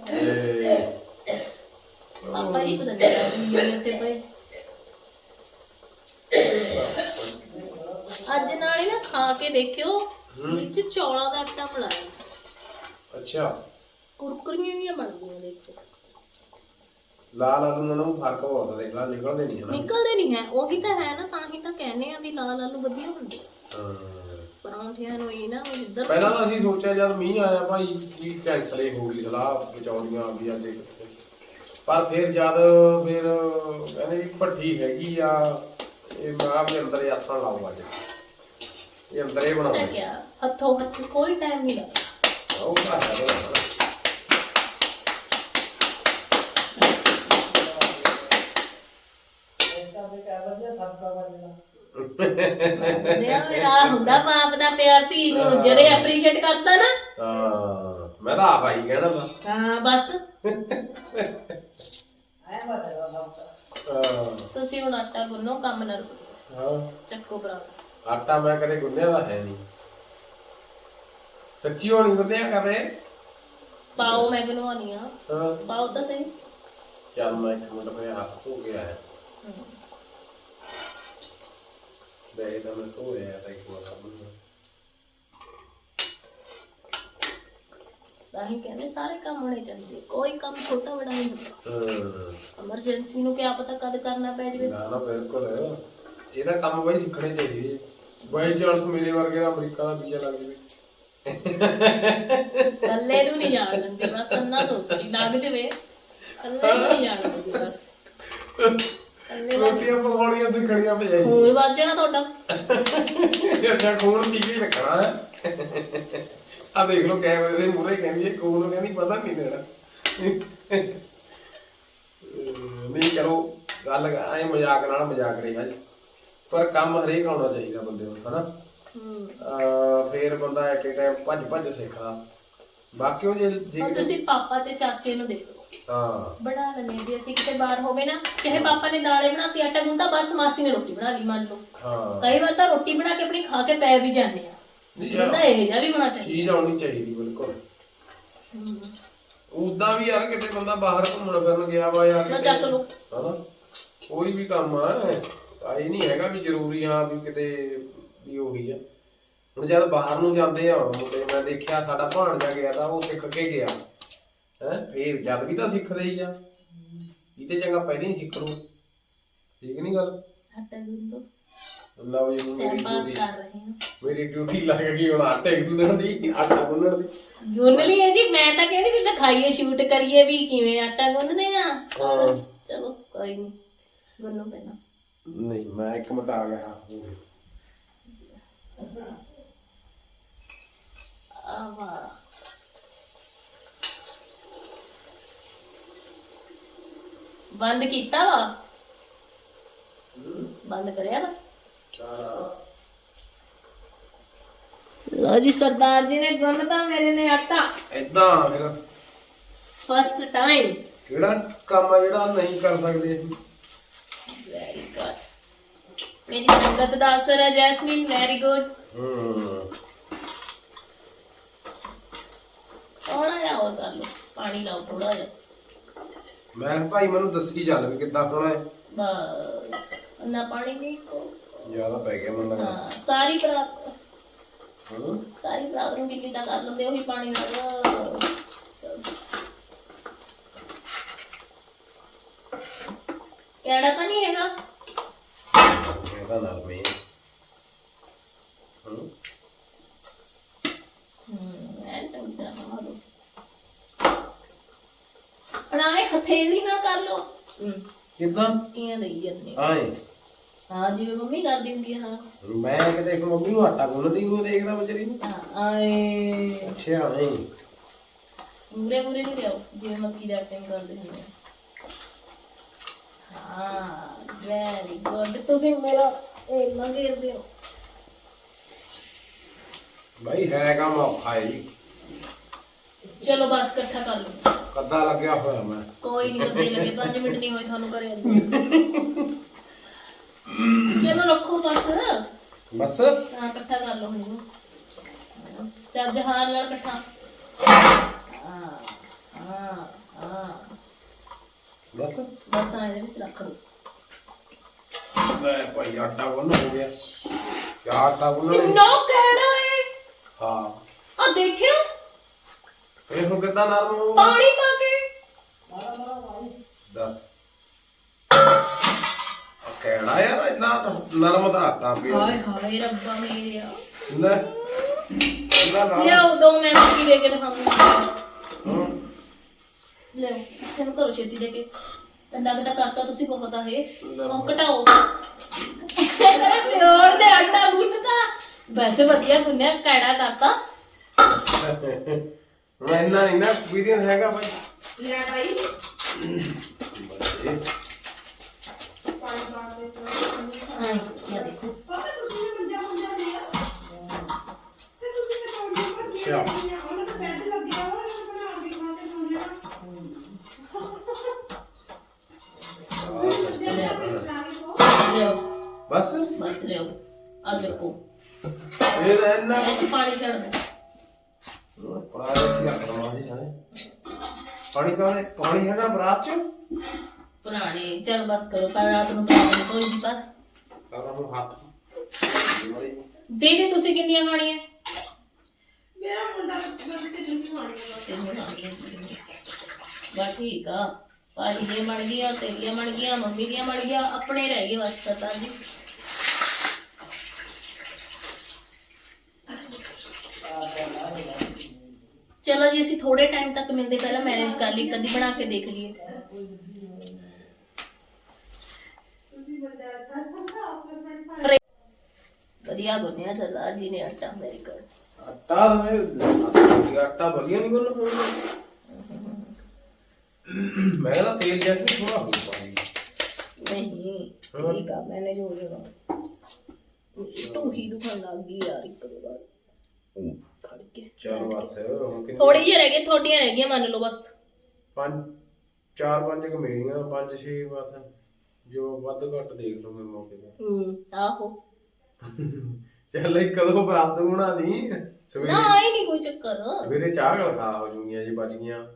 Speaker 1: ਤੇ
Speaker 3: ਪਾਪਾ ਜੀ ਪਤਾ ਨਹੀਂ ਕੀ ਨੇ ਤੇ ਪਏ। ਅੱਜ ਨਾਲ ਹੀ ਨਾ ਖਾ ਕੇ ਦੇਖਿਓ ਵਿੱਚ ਚੌਲਾਂ ਦਾ ਆਟਾ ਮਿਲਾਇਆ।
Speaker 1: ਅੱਛਾ।
Speaker 3: ਕੁਰਕਰੀਆਂ ਵੀ ਬਣਦੀਆਂ ਦੇਖੋ
Speaker 1: ਲਾਲ ਆਲੂ ਨਾਲ ਫ਼ਰਕ ਬਹੁਤ ਦੇਖ ਲਾ ਨਿਕਲਦੇ ਨਹੀਂ ਹਨਾ।
Speaker 3: ਨਿਕਲਦੇ ਨਹੀਂ ਹੈ ਉਹੀ ਤਾਂ ਹੈ ਨਾ ਤਾਂ ਹੀ ਤਾਂ ਕਹਿੰਦੇ ਆ ਵੀ ਲਾਲ ਆਲੂ ਵਧੀਆ ਹੁੰਦੇ। ਆ।
Speaker 1: ਹਾਂ।
Speaker 3: ਪਰੌਂਠਿਆਂ ਨੂੰ ਇਹ ਨਾ ਵੀ ਇੱਧਰ
Speaker 1: ਪਹਿਲਾਂ ਤਾਂ ਅਸੀਂ ਸੋਚਿਆ ਜਦ ਮੀਂਹ ਆਇਆ ਭਾਈ ਵੀ ਕੈਂਸਲ ਹੀ ਹੋ ਗਈ ਸਲਾਹ ਵਿਚੌੜੀਆਂ ਆ ਗਈਆਂ ਦੇ ਪਰ ਫਿਰ ਜਦ ਫਿਰ ਕਹਿੰਦੇ ਵੀ ਭੱਠੀ ਹੈਗੀ ਆ ਇਹ ਮੈਂ ਵੀ ਅੰਦਰ ਹੀ ਹੱਥਾਂ ਲਾਉ ਅੱਜ। ਇਹ ਅੰਦਰ ਹੀ
Speaker 3: ਪਤਾ
Speaker 1: ਬਣਾਉਣਾ
Speaker 3: ਕਿਆ ਹੱਥੋਂ ਹੱਥ ਕੋਈ ਟਾਈਮ ਨਹੀਂ ਲੱਗਦਾ।
Speaker 1: ਉਹ ਤਾਂ ਹੈ। ਨਾ।
Speaker 3: ਉਹਦੇ ਮੇਰਾ ਹੁੰਦਾ ਬਾਪ ਦਾ ਪਿਆਰ ਧੀ ਨੂੰ ਜਿਹੜੇ ਐਪਰੀਸ਼ੀਏਟ ਕਰਦਾ ਨਾ।
Speaker 1: ਹਾਂ ਮੈਂ ਤਾਂ ਆਪ ਆਈ ਕਹਿਣਾ ਵਾ।
Speaker 3: ਹਾਂ ਬਸ।
Speaker 1: ਹਾਂ।
Speaker 3: ਤੁਸੀਂ ਹੁਣ ਆਟਾ ਗੁੰਨੋ ਕੰਮ ਨਾ ਰੁਕੋ।
Speaker 1: ਹਾਂ।
Speaker 3: ਚੱਕੋ ਬਰਾਬਰ
Speaker 1: ਆਟਾ ਮੈਂ ਕਦੇ ਗੁੰਨਿਆ ਦਾ ਹੈ ਨਹੀਂ। ਸੱਚੀ ਹੋਣੀ ਗੁੰਨਿਆ ਕਦੇ।
Speaker 3: ਪਾਓ ਮੈਂ ਗੁੰਨਵਾਉਣੀ ਆ।
Speaker 1: ਹਾਂ।
Speaker 3: ਪਾਓ ਤਾਂ ਸਹੀ।
Speaker 1: ਚੱਲ ਮੈਂ ਇੱਕ ਮਿੰਟ ਮੇਰੇ ਹੱਥ ਧੋ ਕੇ ਆਇਆ। ਦੇ ਤਾਂ ਮੈਂ ਧੋ ਆਇਆ ਤਾਂ ਇੱਕ ਵਾਰ
Speaker 3: ਤਾਂ ਹੀ ਕਹਿੰਦੇ ਸਾਰੇ ਕੰਮ ਹੋਣੇ ਚਾਹੀਦੇ ਕੋਈ ਕੰਮ ਛੋਟਾ ਬੜਾ ਨਹੀਂ ਹੁੰਦਾ।
Speaker 1: ਹਾਂ
Speaker 3: ਐਮਰਜੈਂਸੀ ਨੂੰ ਕਿਆ ਪਤਾ ਕਦ ਕਰਨਾ ਪੈ ਜਾਵੇ?
Speaker 1: ਨਾ ਨਾ ਬਿਲਕੁਲ। ਇਹਦਾ ਕੰਮ ਬਈ ਸਿੱਖਣੇ ਚਾਹੀਦੇ ਬਾਈ ਚਾਂਸ ਮੇਰੇ ਵਰਗੇ ਦਾ ਅਮਰੀਕਾ ਦਾ ਵੀਜ਼ਾ ਲੱਗ ਜਵੇ।
Speaker 3: ਕੱਲੇ ਨੂੰ ਨਹੀਂ ਜਾਣ ਦਿੰਦੀ ਬਸ ਅੰਨਾ ਸੋਚੀ ਲੱਗ ਜਵੇ। ਕੱਲੇ ਨੂੰ ਨਹੀਂ ਜਾਣ ਦਿੰਦੀ ਬਸ। ਨਹੀਂ
Speaker 1: ਰੋਟੀਆਂ ਪਕਾਉਣੀਆਂ ਸਿੱਖਣੀਆਂ ਪਈ
Speaker 3: ਖੂਨ ਵੱਜ ਜਾਣਾ ਤੁਹਾਡਾ?
Speaker 1: ਅੱਛਾ ਖੂਨ ਠੀਕ ਹੀ ਰੱਖਣਾ ਹੈ। ਆ ਦੇਖ ਲਓ ਕੈਮਰੇ ਦੇ ਮੂਹਰੇ ਕਹਿੰਦੀ ਹੈ ਖੂਨ ਨੂੰ ਕਹਿੰਦੀ ਪਤਾ ਨਹੀਂ ਦੇਣਾ। ਅਹ ਨਹੀਂ ਕਰੋ ਗੱਲ ਐ ਮਜ਼ਾਕ ਨਾਲ ਮਜ਼ਾਕ ਰਿਹਾ ਜੀ ਪਰ ਕੰਮ ਹਰੇਕ ਆਉਣਾ ਚਾਹੀਦਾ ਬੰਦੇ ਨੂੰ ਹਨਾ? ਫੇਰ ਬੰਦਾ ਐਟ ਏ ਟਾਈਮ ਭੱਜ ਭੱਜ ਸਿੱਖਦਾ। ਬਾਕੀ ਉਹ ਜੇ
Speaker 3: ਤੁਸੀਂ ਪਾਪਾ ਤੇ ਚਾਚੇ ਨੂੰ ਦੇਖੋ।
Speaker 1: ਹਾਂ।
Speaker 3: ਬਣਾ ਲੈਣੇ ਜੇ ਅਸੀਂ ਕਿਤੇ ਬਾਹਰ ਹੋਵੇ ਨਾ ਚਾਹੇ ਪਾਪਾ ਨੇ ਦਾਲੇ ਬਣਾਤੀ ਆਟਾ ਗੁੰਦਾ ਬਸ ਮਾਸੀ ਨੇ ਰੋਟੀ ਬਣਾ ਲਈ ਮੰਨ ਲਓ।
Speaker 1: ਹਾਂ।
Speaker 3: ਕਈ ਵਾਰ ਤਾਂ ਰੋਟੀ ਬਣਾ ਕੇ ਆਪਣੀ ਖਾ ਕੇ ਪੈ ਵੀ ਜਾਂਦੇ ਆ।
Speaker 1: ਨਹੀਂ
Speaker 3: ਬੰਦਾ
Speaker 1: ਯਾਰ
Speaker 3: ਇਹ ਜਿਹਾ ਵੀ ਹੋਣਾ ਚਾਹੀਦਾ।
Speaker 1: ਚੀਜ਼ ਆਉਣੀ ਚਾਹੀਦੀ ਬਿਲਕੁਲ।
Speaker 3: ਹੂੰ।
Speaker 1: ਉਦਾਂ ਵੀ ਯਾਰ ਕਿਤੇ ਬੰਦਾ ਬਾਹਰ ਘੁੰਮਣ ਫਿਰਨ ਗਿਆ ਵਾ ਯਾਰ
Speaker 3: ਨਾ
Speaker 1: ਕਿਤੇ-
Speaker 3: ਚੱਕ ਲਓ।
Speaker 1: ਹਨਾ? ਕੋਈ ਵੀ ਕੰਮ ਆ ਆਈ ਨਹੀਂ ਹੈਗਾ ਵੀ ਜ਼ਰੂਰੀ ਆ ਵੀ ਕਿਤੇ ਵੀ ਉਹੀ ਆ। ਹੁਣ ਜਦ ਬਾਹਰ ਨੂੰ ਜਾਂਦੇ ਆ ਮੁੰਡੇ ਮੈਂ ਦੇਖਿਆ ਸਾਡਾ ਭਾਣਜਾ ਗਿਆ ਤਾਂ ਉਹ ਸਿੱਖ ਕੇ ਗਿਆ। ਹੈ? ਫੇਰ ਜਦ ਵੀ ਤਾਂ ਸਿੱਖਦੇ ਹੀ ਆ। ਇਹਦੇ ਚੰਗਾ ਪਹਿਲਾਂ ਹੀ ਸਿੱਖ ਲਓ ਠੀਕ ਨਹੀਂ ਗੱਲ? ਲਓ ਜੀ ਹੁਣ ਮੇਰੀ
Speaker 3: ਪਾਸ
Speaker 1: ਡਿਊਟੀ
Speaker 3: ਕਰ ਰਹੇ ਹਾਂ।
Speaker 1: ਮੇਰੀ ਡਿਊਟੀ ਲੱਗ ਗਈ ਹੁਣ ਆਟੇ ਗੁੰਨਣ ਦੀ ਆਟਾ ਗੁੰਨਣ ਦੀ।
Speaker 3: ਗੁੰਨ ਲਈ ਹੈ ਜੀ ਮੈਂ ਤਾਂ ਕਹਿੰਦੀ ਵੀ ਦਿਖਾਈਏ ਸ਼ੂਟ ਕਰੀਏ ਵੀ ਕਿਵੇਂ ਆਟਾ ਗੁੰਨਦੇ ਆ।
Speaker 1: ਹਾਂ।
Speaker 3: ਚਲੋ ਕੋਈ ਨਹੀਂ ਗੁੰਨੋ ਪਹਿਲਾਂ।
Speaker 1: ਨਹੀਂ ਮੈਂ ਇੱਕ ਮਿੰਟ ਆ ਗਿਆ।
Speaker 3: ਆ ਵਾਹ। ਬੰਦ ਕੀਤਾ ਵਾ? ਬੰਦ ਕਰਿਆ ਵਾ? ਲੋ ਜੀ ਸਰਦਾਰ ਜੀ ਨੇ ਗੁੰਨਤਾ ਮੇਰੇ ਨੇ ਆਟਾ।
Speaker 1: ਇਦਾਂ ਫਿਰ
Speaker 3: ਫਸਟ ਟਾਈਮ
Speaker 1: ਕਿਹੜਾ ਕੰਮ ਆ ਜਿਹੜਾ ਨਹੀਂ ਕਰ ਸਕਦੇ ਅਸੀਂ?
Speaker 3: ਵੈਰੀ ਗੁੱਡ ਮੇਰੀ ਸੰਗਤ ਦਾ ਅਸਰ ਹੈ ਜੈਸਮੀਨ ਵੈਰੀ ਗੁੱਡ
Speaker 1: ਹੂੰ।
Speaker 3: ਥੋੜਾ ਜਿਹਾ ਹੋਰ ਕਰ ਲਓ। ਪਾਣੀ ਲਾਓ ਥੋੜਾ ਜਿਹਾ।
Speaker 1: ਮੈਂ ਕਿਹਾ ਭਾਈ ਮੈਨੂੰ ਦੱਸੀ ਚੱਲ ਵੀ ਕਿੱਦਾਂ ਹੋਣਾ ਹੈ।
Speaker 3: ਬਸ ਨਾ ਪਾਣੀ ਨਹੀਂ ਕੋ
Speaker 1: ਜ਼ਿਆਦਾ ਪੈ ਗਿਆ ਮੈਨੂੰ ਲੱਗਦਾ
Speaker 3: ਹਾਂ ਸਾਰੀ ਬਰਾਤ
Speaker 1: ਹੂੰ?
Speaker 3: ਸਾਰੀ ਬਰਾਤ ਨੂੰ ਤਾਂ ਕਰ ਲੈਂਦੇ ਉਹੀ ਪਾਣੀ ਨਾਲ। ਕਿਹੜਾ ਤਾਂ ਨਹੀਂ ਹੈਗਾ?
Speaker 1: ਇਹਦਾ ਨਰਮੇ ਹੂੰ?
Speaker 3: ਹਮ ਐ ਚੰਗੀ ਤਰ੍ਹਾਂ ਬਣਾ ਲਓ ਬਣਾਏ ਹਥੇਲੀ ਨਾਲ ਕਰ ਲਓ ਹਮ
Speaker 1: ਕਿੱਦਾਂ
Speaker 3: ਇਹ ਦੇਈ ਜਾਂਦੇ
Speaker 1: ਆਏ
Speaker 3: ਹਾਂ ਜਿਵੇਂ ਮੰਮੀ ਕਰਦੀ ਹੁੰਦੀ ਆ ਹਾਂ
Speaker 1: ਮੈਂ ਕਿਤੇ ਇੱਕ ਮੰਮੀ ਨੂੰ ਆਟਾ ਗੁੰਨਦੀ ਨੂੰ ਦੇਖਦਾ ਵਿਚਾਰੀ ਨੂੰ
Speaker 3: ਹਾਂ, ਆਏ
Speaker 1: ਅੱਛਾ ਨਹੀਂ
Speaker 3: ਮੂਰੇ ਮੂਰੇ ਨਹੀਂ ਲਿਆਓ ਜਿਵੇਂ ਮੱਕੀ ਦੇ ਆਟੇ ਨੂੰ ਕਰਦੇ ਹੁੰਦੇ ਆ ਹਾਂ ਵੈਰੀ ਗੁੱਡ ਤੁਸੀਂ ਮੇਰਾ ਇਹ ਮੰਗੇਰਦੇ ਹੋ
Speaker 1: ਭਾਈ ਹੈ ਕੰਮ ਔਖਾ ਹੈ ਜੀ
Speaker 3: ਚਲੋ ਬਸ ਇਕੱਠਾ ਕਰ ਲਓ
Speaker 1: ਕੱਦਾ ਲੱਗਿਆ ਹੋਇਆ ਮੈਂ।
Speaker 3: ਕੋਈ ਨਹੀਂ ਕੱਦੇ ਲੱਗੇ 5 ਮਿੰਟ ਨਹੀਂ ਹੋਏ ਤੁਹਾਨੂੰ ਘਰੇ ਆਉਂਦੇ ਚਲੋ ਰੱਖੋ ਬਸ।
Speaker 1: ਬਸ?
Speaker 3: ਹਾਂ ਇਕੱਠਾ ਕਰ ਲਓ ਹੁਣ। ਇਹਨੂੰ ਚੱਜ ਹਾਲ ਨਾਲ ਇਕੱਠਾ। ਹਾਂ ਹਾਂ ਹਾਂ
Speaker 1: ਬਸ?
Speaker 3: ਬਸ ਆ ਇਹਦੇ ਵਿੱਚ ਰੱਖ ਲਓ।
Speaker 1: ਲੈ ਭਾਈ ਆਟਾ ਗੁੰਨ ਹੋ ਗਿਆ। ਕਿਆ ਆਟਾ ਗੁੰਨਣਾ?
Speaker 3: ਇੰਨਾ ਕਿਹੜਾ ਏ
Speaker 1: ਹਾਂ।
Speaker 3: ਆ ਦੇਖਿਓ।
Speaker 1: ਇਹ ਕਿੱਦਾਂ ਨਰਮ ਹੋਊ?
Speaker 3: ਪਾਣੀ ਪਾ ਕੇ।
Speaker 1: ਦੱਸ। ਆ ਕਿਹੜਾ ਯਾਰ ਇੰਨਾ ਨਰਮ ਦਾ ਆਟਾ ਪਿਆ।
Speaker 3: ਹਾਏ ਹਾਏ ਰੱਬਾ ਮੇਰਿਆ।
Speaker 1: ਲੈ। ਇੰਨਾ ਨਰਮ
Speaker 3: ਲਿਆਓ ਦੋ ਮੈਂ ਮੱਕੀ ਦੇ ਕੇ ਦਿਖਾਉਂਗੀ। ਲੈ ਤੈਨੂੰ ਕਰੋ ਛੇਤੀ ਦੇ ਕੇ। ਟੰਡਾ ਕਿਤਾ ਕਰਤਾ ਤੁਸੀਂ ਬਹੁਤ ਆ ਇਹ। ਉਹ ਘਟਾਓ। ਪਿਓਰ ਦੇ ਆਟਾ ਗੁੰਨਤਾ। ਵੈਸੇ ਵਧੀਆ ਗੁੰਨਿਆ ਕੈੜਾ ਕਰਤਾ। *laughs*
Speaker 1: ਹੁਣ ਇੰਨਾ ਨਹੀਂ ਨਾ ਐਕਸਪੀਰੀਅੰਸ ਹੈਗਾ ਭਾਈ
Speaker 2: ਲੈ ਭਾਈ
Speaker 1: ਬੜੇ। ਬਰਾਤ ਚ?
Speaker 3: ਪੁਰਾਣੇ ਚਲ ਬਸ ਕਰੋ ਪਰ ਰਾਤ ਨੂੰ ਪਾਣੀ ਕੋਈ ਨਹੀਂ ਪਰ
Speaker 1: ਕਰਾਂ ਨੂੰ ਹੱਥ
Speaker 3: ਦੀਦੀ ਤੁਸੀਂ ਕਿੰਨੀਆਂ
Speaker 2: ਮੇਰਾ ਮੁੰਡਾ
Speaker 3: ਬਸ ਠੀਕ ਆ। ਭਾਜੀ ਦੀਆਂ ਬਣ ਗਈਆਂ ਤੇਰੀਆਂ ਬਣ ਗਈਆਂ ਮੰਮੀ ਦੀਆਂ ਬਣ ਗਈਆਂ ਆਪਣੇ ਰਹਿ ਗਏ ਬਸ ਸਰਦਾਰ ਜੀ। ਚਲੋ ਜੀ ਅਸੀਂ ਥੋੜੇ ਟਾਈਮ ਤੱਕ ਮਿਲਦੇ ਪਹਿਲਾਂ ਮੈਨੇਜ ਕਰ ਲਈ ਕਦੀ ਬਣਾ ਕੇ ਦੇਖ ਲਈਏ। ਵਧੀਆ ਗੁੰਨਿਆ ਸਰਦਾਰ ਜੀ ਨੇ ਆਟਾ ਵੈਰੀ ਗੁੱਡ
Speaker 1: ਆਟਾ ਮੈਂ ਆਟਾ ਵਧੀਆ ਨਹੀਂ ਕੋਲ ਮੈਂ ਨਾ ਤੇਲ ਜਿਹਾ ਕਿ ਥੋੜਾ ਹੋ ਪਾਣੀ
Speaker 3: ਨਹੀਂ ਠੀਕ ਆ ਮੈਨੇਜ ਹੋ ਜਾਣਾ ਤੂੰ ਹੀ ਦੁਖਣ ਲੱਗ ਗਈ ਯਾਰ ਇੱਕ ਦੋ ਵਾਰ। ਖੜ ਕੇ
Speaker 1: ਚਲ ਬਸ ਹੁਣ ਕਿੰਨੀ
Speaker 3: ਥੋੜੀ ਜਿਹੀ ਰਹਿ ਗਈ ਥੋੜੀਆਂ ਰਹਿ ਗਈਆਂ ਮੰਨ ਲਓ ਬਸ।
Speaker 1: ਪੰਜ ਚਾਰ ਪੰਜ ਕੁ ਮੇਰੀਆਂ ਪੰਜ ਛੇ ਬਸ। ਜੋ ਵੱਧ ਘੱਟ ਦੇਖ ਲਓਗੇ ਮੌਕੇ ਤੇ।
Speaker 3: ਹੂੰ ਆਹੋ।
Speaker 1: ਚੱਲ ਇੱਕ ਕਦੋਂ ਬਰਾਤ ਬਣਾ ਦੀ।
Speaker 3: ਨਾ
Speaker 1: ਸਵੇਰੇ
Speaker 3: ਆਈ ਨਹੀਂ ਕੋਈ ਚੱਕਰ।
Speaker 1: ਸਵੇਰੇ ਚਾਹ ਗਲ ਖਾ ਹੋ ਜੂਗੀਆਂ ਜੀ ਬਚ ਗਈਆਂ।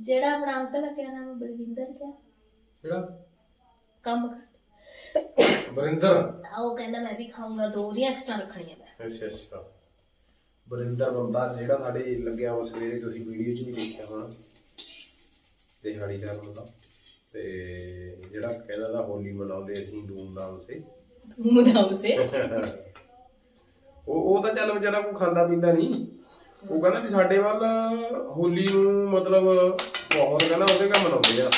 Speaker 3: ਜਿਹੜਾ ਆਪਣਾ ਅੰਕਲ ਦਾ ਕਿਆ ਨਾਮ ਹੈ ਬਲਵਿੰਦਰ ਕਿਆ?
Speaker 1: ਕਿਹੜਾ?
Speaker 3: ਕੰਮ ਕਰ।
Speaker 1: ਬਰਿੰਦਰ।
Speaker 3: ਆ ਉਹ ਕਹਿੰਦਾ ਮੈਂ ਵੀ ਖਾਊਂਗਾ ਦੋ ਦੀਆਂ ਐਕਸਟਰਾ ਰੱਖਣੀਆਂ ਮੈਂ।
Speaker 1: ਅੱਛਾ ਅੱਛਾ। ਬਰਿੰਦਰ ਬੰਦਾ ਜਿਹੜਾ ਸਾਡੇ ਲੱਗਿਆ ਉਹ ਸਵੇਰੇ ਤੁਸੀਂ ਵੀਡੀਓ 'ਚ ਵੀ ਦੇਖਿਆ ਹੋਣਾ। ਦਿਹਾੜੀਦਾਰ ਬੰਦਾ। ਤੇ ਜਿਹੜਾ ਕਹਿੰਦਾ ਦਾ ਹੋਲੀ ਮਨਾਉਂਦੇ ਅਸੀਂ ਧੂਮਧਾਮ ਸੇ।
Speaker 3: ਮੁਦਾਮ ਸੇ?
Speaker 1: ਉਹ ਉਹ ਤਾਂ ਚੱਲ ਵਿਚਾਰਾ ਕੋਈ ਖਾਂਦਾ ਪੀਂਦਾ ਨਹੀਂ। ਉਹ ਕਹਿੰਦਾ ਵੀ ਸਾਡੇ ਵੱਲ ਹੋਲੀ ਨੂੰ ਮਤਲਬ ਬਹੁਤ ਕਹਿੰਦਾ ਉਹਦੇ ਕੰਮ ਮਨਾਉਂਦੇ ਆ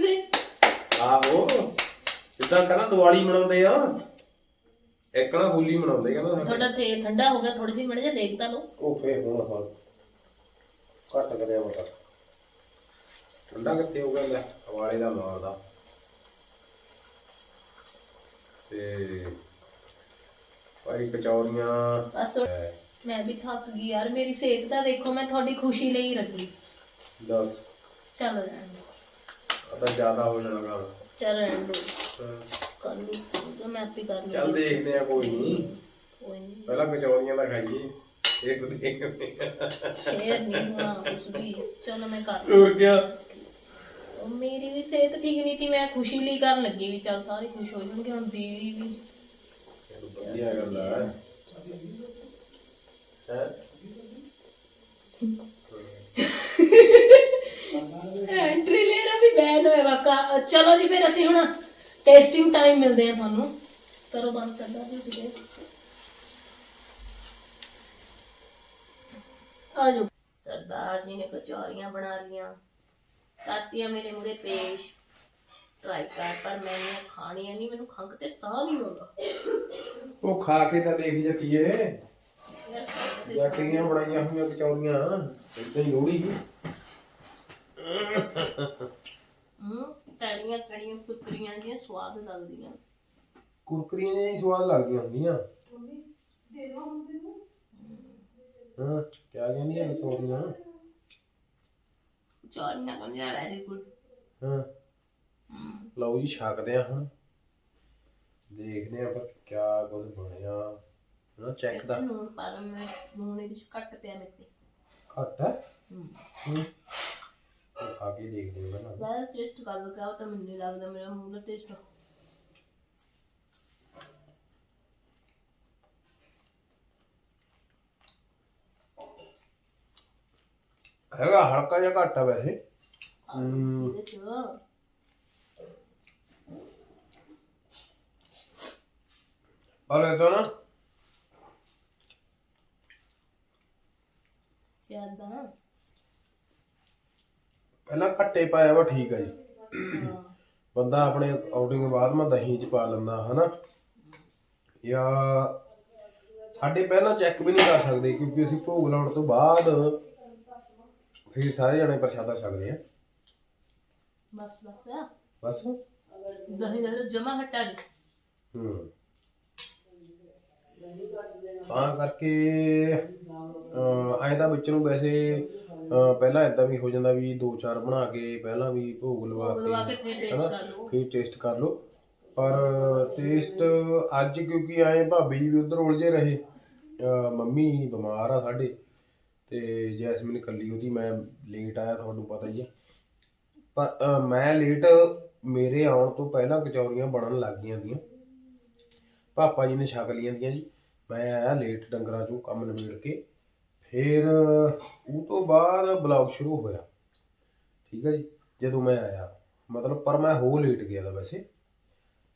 Speaker 3: ਸੇ?
Speaker 1: ਆਹੋ। ਜਿੱਦਾਂ ਕਹਿੰਦਾ ਦੀਵਾਲੀ ਮਨਾਉਂਦੇ ਆ। ਇੱਕ ਨਾ ਹੋਲੀ ਮਨਾਉਂਦੇ ਕਹਿੰਦਾ ਸਾਡੇ।
Speaker 3: ਤੁਹਾਡਾ ਤੇਲ ਠੰਡਾ ਹੋ ਗਿਆ ਥੋੜੀ ਜਿਹੀ ਮੜ ਜਾ ਦੇਖ ਤਾਂ ਲਓ।
Speaker 1: ਉਹ ਫੇਰ ਹੁਣ ਹਾਂ ਘੱਟ ਕਰਿਆ ਮਤਾ ਠੰਡਾ ਕਿੱਥੇ ਹੋ ਗਿਆ ਲੈ ਹਵਾਲੇ ਦਾ ਮਾਲ ਦਾ। ਤੇ ਭਾਈ ਕਚੌਰੀਆਂ
Speaker 3: ਬਸ ਮੈਂ ਵੀ ਥੱਕ ਗਈ ਯਾਰ ਮੇਰੀ ਸਿਹਤ ਤਾਂ ਦੇਖੋ ਮੈਂ ਤੁਹਾਡੀ ਖੁਸ਼ੀ ਲਈ ਰੱਖੀ।
Speaker 1: ਦਸ।
Speaker 3: ਚੱਲ ਰਹਿਣ ਦਿਓ।
Speaker 1: ਤਾਂ ਜ਼ਿਆਦਾ ਹੋ ਜਾਣਾ ਕੰਮ।
Speaker 3: ਚੱਲ ਰਹਿਣ ਦੋ
Speaker 1: ਹਾਂ।
Speaker 3: ਕਰ ਲੂ ਜੋ ਮੈਂ ਆਪੇ ਕਰ ਲੂ
Speaker 1: ਚੱਲ ਦੇਖਦੇ ਆ ਕੋਈ ਨਹੀਂ
Speaker 3: ਕੋਈ ਨਹੀਂ
Speaker 1: ਪਹਿਲਾਂ ਕਚੌਰੀਆਂ ਦਾ ਖਾਈਏ। ਇਹ ਕੁਝ ਦੇਖਦੇ ਆ
Speaker 3: ਫੇਰ ਨਹੀਂ ਹੋਣਾ ਕੁਛ ਵੀ। ਚਲੋ ਮੈਂ ਕਰ
Speaker 1: ਹੋਰ ਕੀ
Speaker 3: ਉਹ ਮੇਰੀ ਵੀ ਸਿਹਤ ਠੀਕ ਨਹੀਂ ਸੀ ਮੈਂ ਖੁਸ਼ੀ ਲਈ ਕਰਨ ਲੱਗੀ ਵੀ ਚੱਲ ਸਾਰੇ ਖੁਸ਼ ਹੋ ਜਾਣਗੇ ਹੁਣ ਦੀਦੀ ਵੀ
Speaker 1: ਵਧੀਆ ਗੱਲ ਆ। ਹੈ?
Speaker 3: ਐਂਟਰੀ ਲੈਣਾ ਵੀ ਬੈਨ ਹੋਇਆ ਵਾਕਾ ਚਲੋ ਜੀ ਫਿਰ ਅਸੀਂ ਹੁਣ ਟੈਸਟਿੰਗ ਟਾਈਮ ਮਿਲਦੇ ਆ ਤੁਹਾਨੂੰ। ਕਰੋ ਬੰਦ ਕਰਦਾ ਜੀ ਜੀ ਆ ਜਾਓ। ਸਰਦਾਰ ਜੀ ਨੇ ਕਚੌਰੀਆਂ ਬਣਾ ਲੀਆਂ ਕਰਤੀਆਂ ਮੇਰੇ ਮੂਰੇ ਪੇਸ਼। ਟਰਾਈ ਕਰ ਪਰ ਮੈंने ਖਾਣੀਆਂ ਨਹੀਂ ਮੈਨੂੰ ਖੰਗ ਤੇ ਸਾਹ ਨਹੀਂ ਆਉਂਦਾ।
Speaker 1: ਉਹ ਖਾ ਕੇ ਤਾਂ ਦੇਖ ਜੱਟੀਏ
Speaker 3: ਯਾਰ ਖੰਘ ਤੇ
Speaker 1: ਜੱਟੀਆਂ ਬਣਾਈਆਂ ਹੋਈਆਂ ਕਚੌਰੀਆਂ। ਇਦਾਂ ਹੀ ਲੋੜੀ
Speaker 3: ਹੂੰ। ਕੜੀਆਂ ਕੁਰਕਰੀਆਂ ਦੀਆਂ ਸਵਾਦ ਲੱਗਦੀਆਂ।
Speaker 1: ਕੁਰਕਰੀਆਂ ਜਿਹੀਆਂ ਹੀ ਸਵਾਦ ਲੱਗਦੀਆਂ ਹੁੰਦੀਆਂ। ਹਾਂ ਕਿਆ ਕਹਿੰਦੀਆਂ ਕਚੌਰੀਆਂ
Speaker 3: ਕਚੌਰੀਆਂ ਕੰਜਾ ਵੈਰੀ ਗੁੱਡ।
Speaker 1: ਹਾਂ। ਲਓ ਜੀ ਛਕਦੇ ਆ ਹੁਣ। ਦੇਖਦੇ ਆ ਪਰ ਕਿਆ ਕੁਝ ਬਣਿਆ। ਨਾ ਚੈੱਕ ਦਾ।
Speaker 3: ਨੂਨ ਪਾ ਲਾਂ ਮੈਂ ਨੂਨ ਇਹਦੇ ਚ ਘੱਟ ਪਿਆ ਮੇਰੇ ਤੇ।
Speaker 1: ਘੱਟ ਹੈ।
Speaker 3: ਹੂੰ।
Speaker 1: ਖਾ ਕੇ ਦੇਖਦੇ ਹਾਂ ਨਾ
Speaker 3: ਮੈਂ ਟੇਸਟ ਕਰ ਲਓ ਕਿਆ ਤਾਂ ਮੈਨੂੰ ਨਹੀਂ ਲੱਗਦਾ ਮੇਰਾ ਮੂੰਹ ਦਾ ਟੇਸਟ
Speaker 1: ਹੈਗਾ ਹਲਕਾ ਜਿਹਾ ਘੱਟ ਆ ਵੈਸੇ।
Speaker 3: ਆ ਇਹਦੇ ਚ।
Speaker 1: ਪਰ ਇਹ ਤਾਂ ਨਾ। ਪਹਿਲਾਂ ਘੱਟੇ ਪਾਇਆ ਵਾ ਠੀਕ ਆ ਜੀ। ਬੰਦਾ ਆਪਣੇ ਆਊਟਿੰਗ ਬਾਅਦ ਮੈਂ ਦਹੀਂ ਚ ਪਾ ਲੈਂਦਾ ਹਨਾ। ਜਾਂ ਸਾਡੇ ਪਹਿਲਾਂ ਚੈੱਕ ਵੀ ਨਹੀਂ ਕਰ ਸਕਦੇ ਕਿਉਂਕਿ ਅਸੀਂ ਭੋਗ ਲਾਉਣ ਤੋਂ ਬਾਅਦ ਫਿਰ ਸਾਰੇ ਜਣੇ ਪ੍ਰਸ਼ਾਦਾ ਛਕਦੇ ਆ।
Speaker 3: ਬਸ ਬਸ। ਆ
Speaker 1: ਬਸ।
Speaker 3: ਦਹੀਂ ਦਾ ਜਮਾ ਹਟਾ ਦੇ
Speaker 1: ਹੂੰ। ਤਾਂ ਕਰਕੇ ਐਂ ਤਾਂ ਵਿੱਚ ਨੂੰ ਵੈਸੇ ਅਹ, ਪਹਿਲਾਂ ਇਦਾਂ ਵੀ ਹੋ ਜਾਂਦਾ ਵੀ ਦੋ ਚਾਰ ਬਣਾ ਕੇ ਪਹਿਲਾਂ ਵੀ ਭੋਗ ਲਵਾ
Speaker 3: ਕੇ
Speaker 1: ਕੇ
Speaker 3: ਫਿਰ ਟੇਸਟ ਕਰ ਲਓ।
Speaker 1: ਫਿਰ ਟੇਸਟ ਕਰ ਲਓ। ਪਰ ਟੇਸਟ ਅੱਜ ਕਿਉਂਕਿ ਆਏ ਭਾਬੀ ਜੀ ਵੀ ਉਧਰ ਉਲਝੇ ਰਹੇ। ਅਹ, ਮੰਮੀ ਬਿਮਾਰ ਆ ਸਾਡੇ ਤੇ ਜੈਸਮੀਨ ਕੱਲੀ ਉਹਦੀ ਮੈਂ ਲੇਟ ਆਇਆ ਤੁਹਾਨੂੰ ਪਤਾ ਹੀ ਹੈ ਪਰ ਅਹ, ਮੈਂ ਲੇਟ ਮੇਰੇ ਆਉਣ ਤੋਂ ਪਹਿਲਾਂ ਕਚੌਰੀਆਂ ਬਣਨ ਲੱਗ ਗਈਆਂ ਦੀਆਂ ਪਾਪਾ ਜੀ ਨੇ ਛਕ ਲੀਆਂ ਦੀਆਂ ਜੀ। ਮੈਂ ਆਇਆ ਲੇਟ ਡੰਗਰਾਂ ਚੋਂ ਕੰਮ ਨਿਬੇੜ ਕੇ। ਫਿਰ ਉਹ ਤੋਂ ਬਾਅਦ ਬਲੌਗ ਸ਼ੁਰੂ ਹੋਇਆ। ਠੀਕ ਹੈ ਜੀ ਜਦੋਂ ਮੈਂ ਆਇਆ। ਮਤਲਬ ਪਰ ਮੈਂ ਹੋ ਲੇਟ ਗਿਆ ਦਾ ਵੈਸੇ।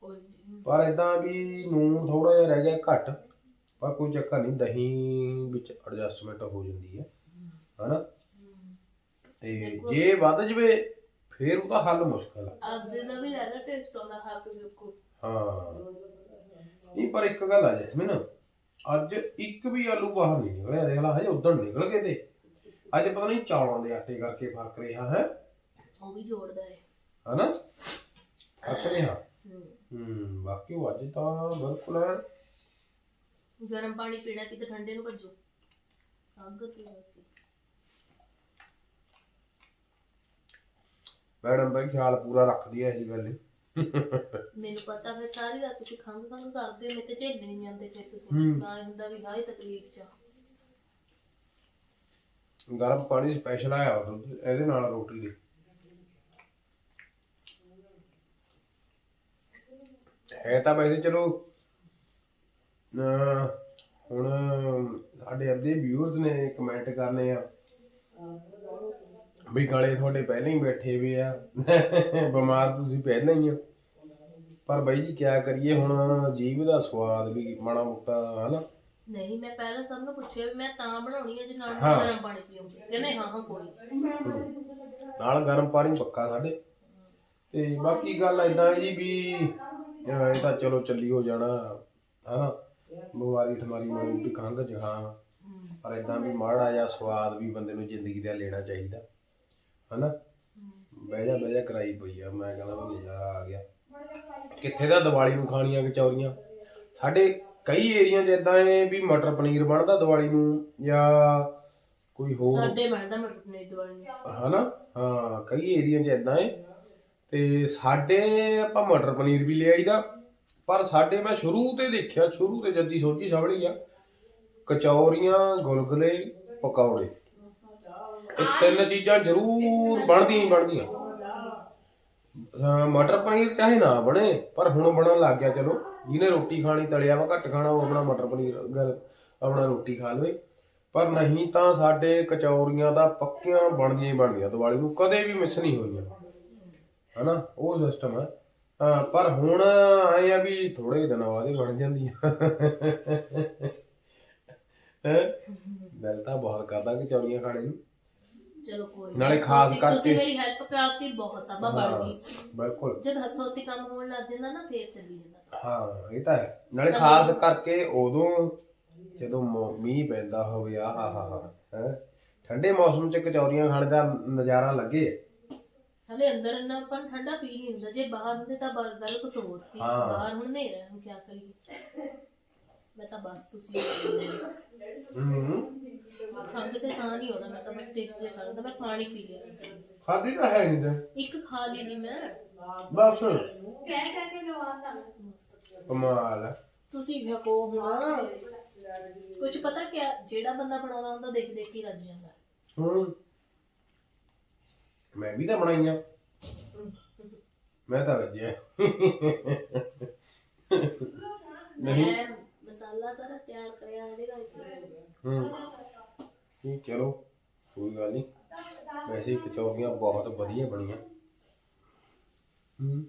Speaker 3: ਨੀ।
Speaker 1: ਪਰ ਇਦਾਂ ਵੀ ਨੂਨ ਥੋੜਾ ਜਿਹਾ ਰਹਿ ਗਿਆ ਘੱਟ। ਪਰ ਕੋਈ ਚੱਕਰ ਨਹੀਂ ਦਹੀਂ ਵਿੱਚ ਐਡਜਸਟਮੈਂਟ ਹੋ ਜਾਂਦੀ ਹੈ। ਹਨਾ? ਤੇ ਜੇ ਵੱਧ ਜਵੇ ਫਿਰ ਉਹਦਾ ਹੱਲ ਮੁਸ਼ਕਲ ਆ।
Speaker 3: ਆਪਦੇ ਦਾ ਵੀ ਲੈਦਾ ਟੇਸਟ ਆਉਂਦਾ ਕੇ ਦੇਖੋ।
Speaker 1: ਹਾਂ। ਨਹੀਂ ਪਰ ਇੱਕ ਗੱਲ ਆ ਜੈਸਮੀਨ। ਅੱਜ ਇੱਕ ਵੀ ਆਲੂ ਬਾਹਰ ਨਹੀਂ ਨਿਕਲਿਆ। ਦੇਖ ਲਾ ਹਜੇ ਉਦੋਂ ਨਿਕਲ ਗਏ ਤੇ। ਅੱਜ ਪਤਾ ਨਹੀਂ ਚੌਲਾਂ ਦੇ ਆਟੇ ਕਰਕੇ ਫ਼ਰਕ ਰਿਹਾ ਹੈ?
Speaker 3: ਉਹ ਵੀ ਜੋੜਦਾ ਹੈ
Speaker 1: ਹਨਾ? ਫ਼ਰਕ ਰਿਹਾ।
Speaker 3: ਹੂੰ।
Speaker 1: ਹੂੰ ਬਾਕੀ ਉਹ ਅੱਜ ਤਾਂ ਬਿਲਕੁਲ ਹੈ
Speaker 3: ਗਰਮ ਪਾਣੀ ਪੀਣਾ ਕਿਤੇ ਠੰਡੇ ਨੂੰ ਭੱਜੋ। ਅੱਗ ਤੇ।
Speaker 1: ਮੈਡਮ ਦਾ ਖਿਆਲ ਪੂਰਾ ਰੱਖਦੀ ਹੈ ਇਹ ਗੱਲ।
Speaker 3: ਮੈਨੂੰ ਪਤਾ ਫਿਰ ਸਾਰੀ ਰਾਤ ਤੁਸੀਂ ਖੰਘ ਖੰਘ ਕਰਦੇ ਹੋ ਮੇਰੇ ਤੇ ਝੇਲ ਨਹੀਂ ਜਾਂਦੇ ਫਿਰ ਤੁਸੀਂ
Speaker 1: ਹੂੰ।
Speaker 3: ਤਾਂ ਇਹ ਹੁੰਦਾ ਵੀ ਹਾਏ ਤਕਲੀਫ ਚ ਆ।
Speaker 1: ਗਰਮ ਪਾਣੀ ਸਪੈਸ਼ਲ ਆਇਆ ਦੁੱਧ ਇਹਦੇ ਨਾਲ ਰੋਟੀ ਦੇ ਹੈ ਤਾਂ ਵੈਸੇ ਚਲੋ ਅਹ ਹੁਣ ਸਾਡੇ ਅੱਧੇ ਵਿਊਅਰਸ ਨੇ ਕਮੈਂਟ ਕਰਨੇ ਆ ਵੀ ਗਾਲੇ ਤੁਹਾਡੇ ਪਹਿਲਾਂ ਹੀ ਬੈਠੇ ਵੀ ਆ। ਬਿਮਾਰ ਤੁਸੀਂ ਪਹਿਲਾਂ ਹੀ ਆ। ਪਰ ਬਾਈ ਜੀ ਕਿਆ ਕਰੀਏ ਹੁਣ? ਜੀਭ ਦਾ ਸਵਾਦ ਵੀ ਮਾੜਾ ਮੋਟਾ ਹਨਾ?
Speaker 3: ਨਹੀਂ ਮੈਂ ਪਹਿਲਾਂ ਸਭ ਨੂੰ ਪੁੱਛਿਆ ਵੀ ਮੈਂ ਤਾਂ ਬਣਾਉਣੀ ਹੈ ਜੇ ਨਾਲ
Speaker 1: ਹਾਂ।
Speaker 3: ਗਰਮ ਪਾਣੀ ਪੀਉਂਗੇ ਕਹਿੰਦੇ ਹਾਂ ਹਾਂ ਕੋਈ ਨੀ।
Speaker 1: ਨਾਲ ਗਰਮ ਪਾਣੀ ਪੱਕਾ ਸਾਡੇ। ਤੇ ਬਾਕੀ ਗੱਲ ਇਦਾਂ ਜੀ ਵੀ ਅਹ ਇਹ ਤਾਂ ਚਲੋ ਚੱਲੀ ਹੋ ਜਾਣਾ ਹਨਾ? ਬਿਮਾਰੀ ਠਮਾਰੀ ਮਾੜੀ ਖੰਘ ਜ਼ੁਕਾਮ ਪਰ ਇਦਾਂ ਵੀ ਮਾੜਾ ਜਿਹਾ ਸਵਾਦ ਵੀ ਬੰਦੇ ਨੂੰ ਜ਼ਿੰਦਗੀ ਦਾ ਲੈਣਾ ਚਾਹੀਦਾ। ਹਨਾ? ਬਹਿ ਜਾ ਬਹਿ ਜਾ ਕਰਾਈ ਪਈ ਆ। ਮੈਂ ਕਹਿੰਦਾ ਵੀ ਨਜ਼ਾਰਾ ਆ ਗਿਆ। ਕਿੱਥੇ ਦਾ ਦੀਵਾਲੀ ਨੂੰ ਖਾਣੀਆਂ ਕਚੌਰੀਆਂ? ਸਾਡੇ ਕਈ ਏਰੀਆ 'ਚ ਇਦਾਂ ਹੈ ਵੀ ਮਟਰ ਪਨੀਰ ਬਣਦਾ ਦੀਵਾਲੀ ਨੂੰ ਜਾਂ ਕੋਈ ਹੋਰ?
Speaker 3: ਸਾਡੇ ਬਣਦਾ ਮਟਰ ਪਨੀਰ ਦੀਵਾਲੀ ਨੂੰ।
Speaker 1: ਹਨਾ? ਹਾਂ ਕਈ ਏਰੀਆ 'ਚ ਇਦਾਂ ਹੈ ਤੇ ਸਾਡੇ ਆਪਾਂ ਮਟਰ ਪਨੀਰ ਵੀ ਲਿਆਈਦਾ ਪਰ ਸਾਡੇ ਮੈਂ ਸ਼ੁਰੂ ਤੇ ਦੇਖਿਆ ਸ਼ੁਰੂ ਤੇ ਜੱਦੀ ਸੋਚੀ ਸਵਲੀ ਆ। ਕਚੌਰੀਆਂ ਗੁਲਗੁਲੇ ਪਕੌੜੇ। ਇਹ ਤਿੰਨ ਚੀਜ਼ਾਂ ਜ਼ਰੂਰ ਬਣਦੀਆਂ ਹੀ ਬਣਦੀਆਂ। ਅਹ ਮਟਰ ਪਨੀਰ ਚਾਹੇ ਨਾ ਬਣੇ, ਪਰ ਹੁਣ ਬਣਨ ਲੱਗ ਗਿਆ, ਚਲੋ, ਜਿਹਨੇ ਰੋਟੀ ਖਾਣੀ, ਤਲਿਆ ਵਾ ਘੱਟ ਖਾਣਾ, ਉਹ ਆਪਣਾ ਮਟਰ ਪਨੀਰ ਗੱਲ ਆਪਣਾ ਰੋਟੀ ਖਾ ਲਵੇ। ਪਰ ਨਹੀਂ ਤਾਂ ਸਾਡੇ ਕਚੌਰੀਆਂ ਦਾ ਪੱਕੀਆਂ ਬਣਦੀਆਂ ਹੀ ਬਣਦੀਆਂ, ਦੀਵਾਲੀ ਨੂੰ ਕਦੇ ਵੀ ਮਿਸ ਨਹੀਂ ਹੋਈਆਂ। ਹਨਾ, ਉਹ ਸਿਸਟਮ ਹੈ ਹਾਂ, ਪਰ ਹੁਣ ਆਏ ਆ ਵੀ ਥੋੜੇ ਦਿਨਾਂ ਬਾਅਦ ਹੀ ਬਣ ਜਾਂਦੀਆਂ। ਹੈ? ਦਿਲ ਤਾਂ ਬਹੁਤ ਕਰਦਾ ਕਚੌਰੀਆਂ ਖਾਣੇ ਨੂੰ।
Speaker 3: ਚਲੋ ਕੋਈ ਨੀ।
Speaker 1: ਨਾਲੇ ਖਾਸ
Speaker 3: ਤੁਸੀਂ-
Speaker 1: ਕਰਕੇ-
Speaker 3: ਤੁਸੀਂ ਮੇਰੀ ਹੈਲਪ ਕਰਾਤੀ ਬਹੁਤ ਆ ਬਾ ਬਣ
Speaker 1: ਹਾਂ,
Speaker 3: ਗਈ
Speaker 1: ਬਿਲਕੁਲ।
Speaker 3: ਜਦ ਹੱਥੋਂ ਹੱਥੀ ਕੰਮ ਹੋਣ ਲੱਗ ਜਾਂਦਾ ਨਾ ਫੇਰ ਚੱਲੀ ਜਾਂਦਾ।
Speaker 1: ਹਾਂ ਇਹ ਤਾਂ ਹੈ। ਨਾਲੇ ਖਾਸ ਕਰਕੇ ਉਦੋਂ ਜਦੋਂ ਮ- ਮੀਂਹ ਪੈਂਦਾ ਹੋਵੇ ਆ ਹਾ ਹਾ ਹੈ। ਠੰਡੇ ਮੌਸਮ 'ਚ ਕਚੌਰੀਆਂ ਖਾਣ ਦਾ ਨਜ਼ਾਰਾ ਲੱਗੇ।
Speaker 3: ਹਲੇ ਅੰਦਰ ਇੰਨਾ ਆਪਾਂ ਨੂੰ ਠੰਡਾ ਫੀਲ ਨਹੀਂ ਹੁੰਦਾ। ਜੇ ਬਾਹਰ ਹੁੰਦੇ ਤਾਂ ਬਾਹਰ ਗੱਲ ਕੁਛ ਹੋਰ ਸੀ।
Speaker 1: ਹਾਂ।
Speaker 3: ਬਾਹਰ ਹੁਣ ਹੈ ਹੁਣ ਕੀ ਕਰੀਏ। ਮੈਂ ਤਾਂ ਬਸ ਤੁਸੀਂ
Speaker 1: ਹੂੰ
Speaker 3: ਖੰਗ ਤੇ ਸਾਹ ਨਹੀਂ ਆਉਂਦਾ ਮੈਂ ਤਾਂ ਬਸ ਟੇਸਟ ਦੇ ਕਰਦਾ ਮੈਂ ਪਾਣੀ ਪੀ ਲਿਆ।
Speaker 1: ਖਾਦੀ ਤਾਂ ਹੈ ਨਹੀਂ ਤੇ।
Speaker 3: ਇੱਕ ਖਾ ਲਈ ਨਹੀਂ ਮੈਂ।
Speaker 1: ਬਸ।
Speaker 2: ਕਹਿ ਕਹਿ ਕੇ ਲਵਾਤਾ
Speaker 1: ਕਮਾਲ ਹੈ।
Speaker 3: ਤੁਸੀਂ ਵੇਖੋ ਹੁਣ ਕੁਝ ਪਤਾ ਕਿਆ ਜਿਹੜਾ ਬੰਦਾ ਬਣਾਉਂਦਾ ਹੁੰਦਾ ਦੇਖ ਦੇਖ ਕੇ ਹੀ ਰੱਜ ਜਾਂਦਾ।
Speaker 1: ਹੂੰ। ਮੈਂ ਵੀ ਤਾਂ ਬਣਾਈਆਂ ਮੈਂ ਤਾਂ ਰੱਜਿਆ। ਨਹੀਂ।
Speaker 3: ਮੈਂ ਮਸਾਲਾ ਸਾਰਾ ਤਿਆਰ ਕਰਿਆ ਇਹਦੇ ਕਰਕੇ
Speaker 1: ਹੂੰ ਨਹੀਂ ਚਲੋ ਕੋਈ ਗੱਲ ਨਹੀਂ ਵੈਸੇ ਹੀ ਕਚੌਰੀਆਂ ਬਹੁਤ ਵਧੀਆ ਬਣੀਆਂ। ਹੂੰ।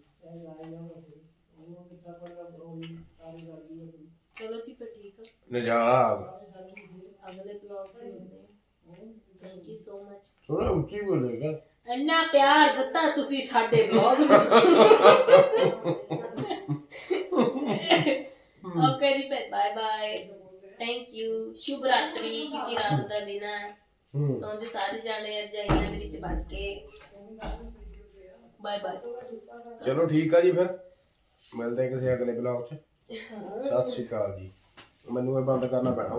Speaker 3: ਚਲੋ ਜੀ ਫਿਰ ਠੀਕ ਆ।
Speaker 1: ਨਜ਼ਾਰਾ ਆ ਗਿਆ
Speaker 3: ਅਗਲੇ ਬਲੌਗ 'ਚ ਮਿਲਦੇ ਹਾਂ ਥੈਂਕ ਯੂ ਸੋ ਮਚ
Speaker 1: ਥੋੜਾ ਉੱਚੀ ਬੋਲੇਗਾ।
Speaker 3: ਇੰਨਾ ਪਿਆਰ ਦਿੱਤਾ ਤੁਸੀਂ ਸਾਡੇ ਬਲੌਗ ਨੂੰ। *laughs* ਓਕੇ ਜੀ ਫਿਰ ਬਾਏ ਬਾਏ ਥੈਂਕ ਯੂ ਸ਼ੁਭ ਰਾਤਰੀ ਕਿਉਂਕਿ ਰਾਤ ਦਾ ਦਿਨ ਹੈ।
Speaker 1: ਹੂੰ
Speaker 3: ਸੌਂ ਸਾਰੇ ਜਾਣੇ ਰਜਾਈਆਂ ਦੇ ਵਿੱਚ ਵੜ ਕੇ। ਬਾਏ ਬਾਏ
Speaker 1: ਚਲੋ ਠੀਕ ਆ ਜੀ ਫਿਰ। ਮਿਲਦੇ ਹਾਂ ਕਿਸੇ ਅਗਲੇ ਬਲੌਗ 'ਚ। ਸਤਿ ਸ਼੍ਰੀ ਅਕਾਲ ਜੀ। ਮੈਨੂੰ ਇਹ ਬੰਦ ਕਰਨਾ ਪੈਣਾ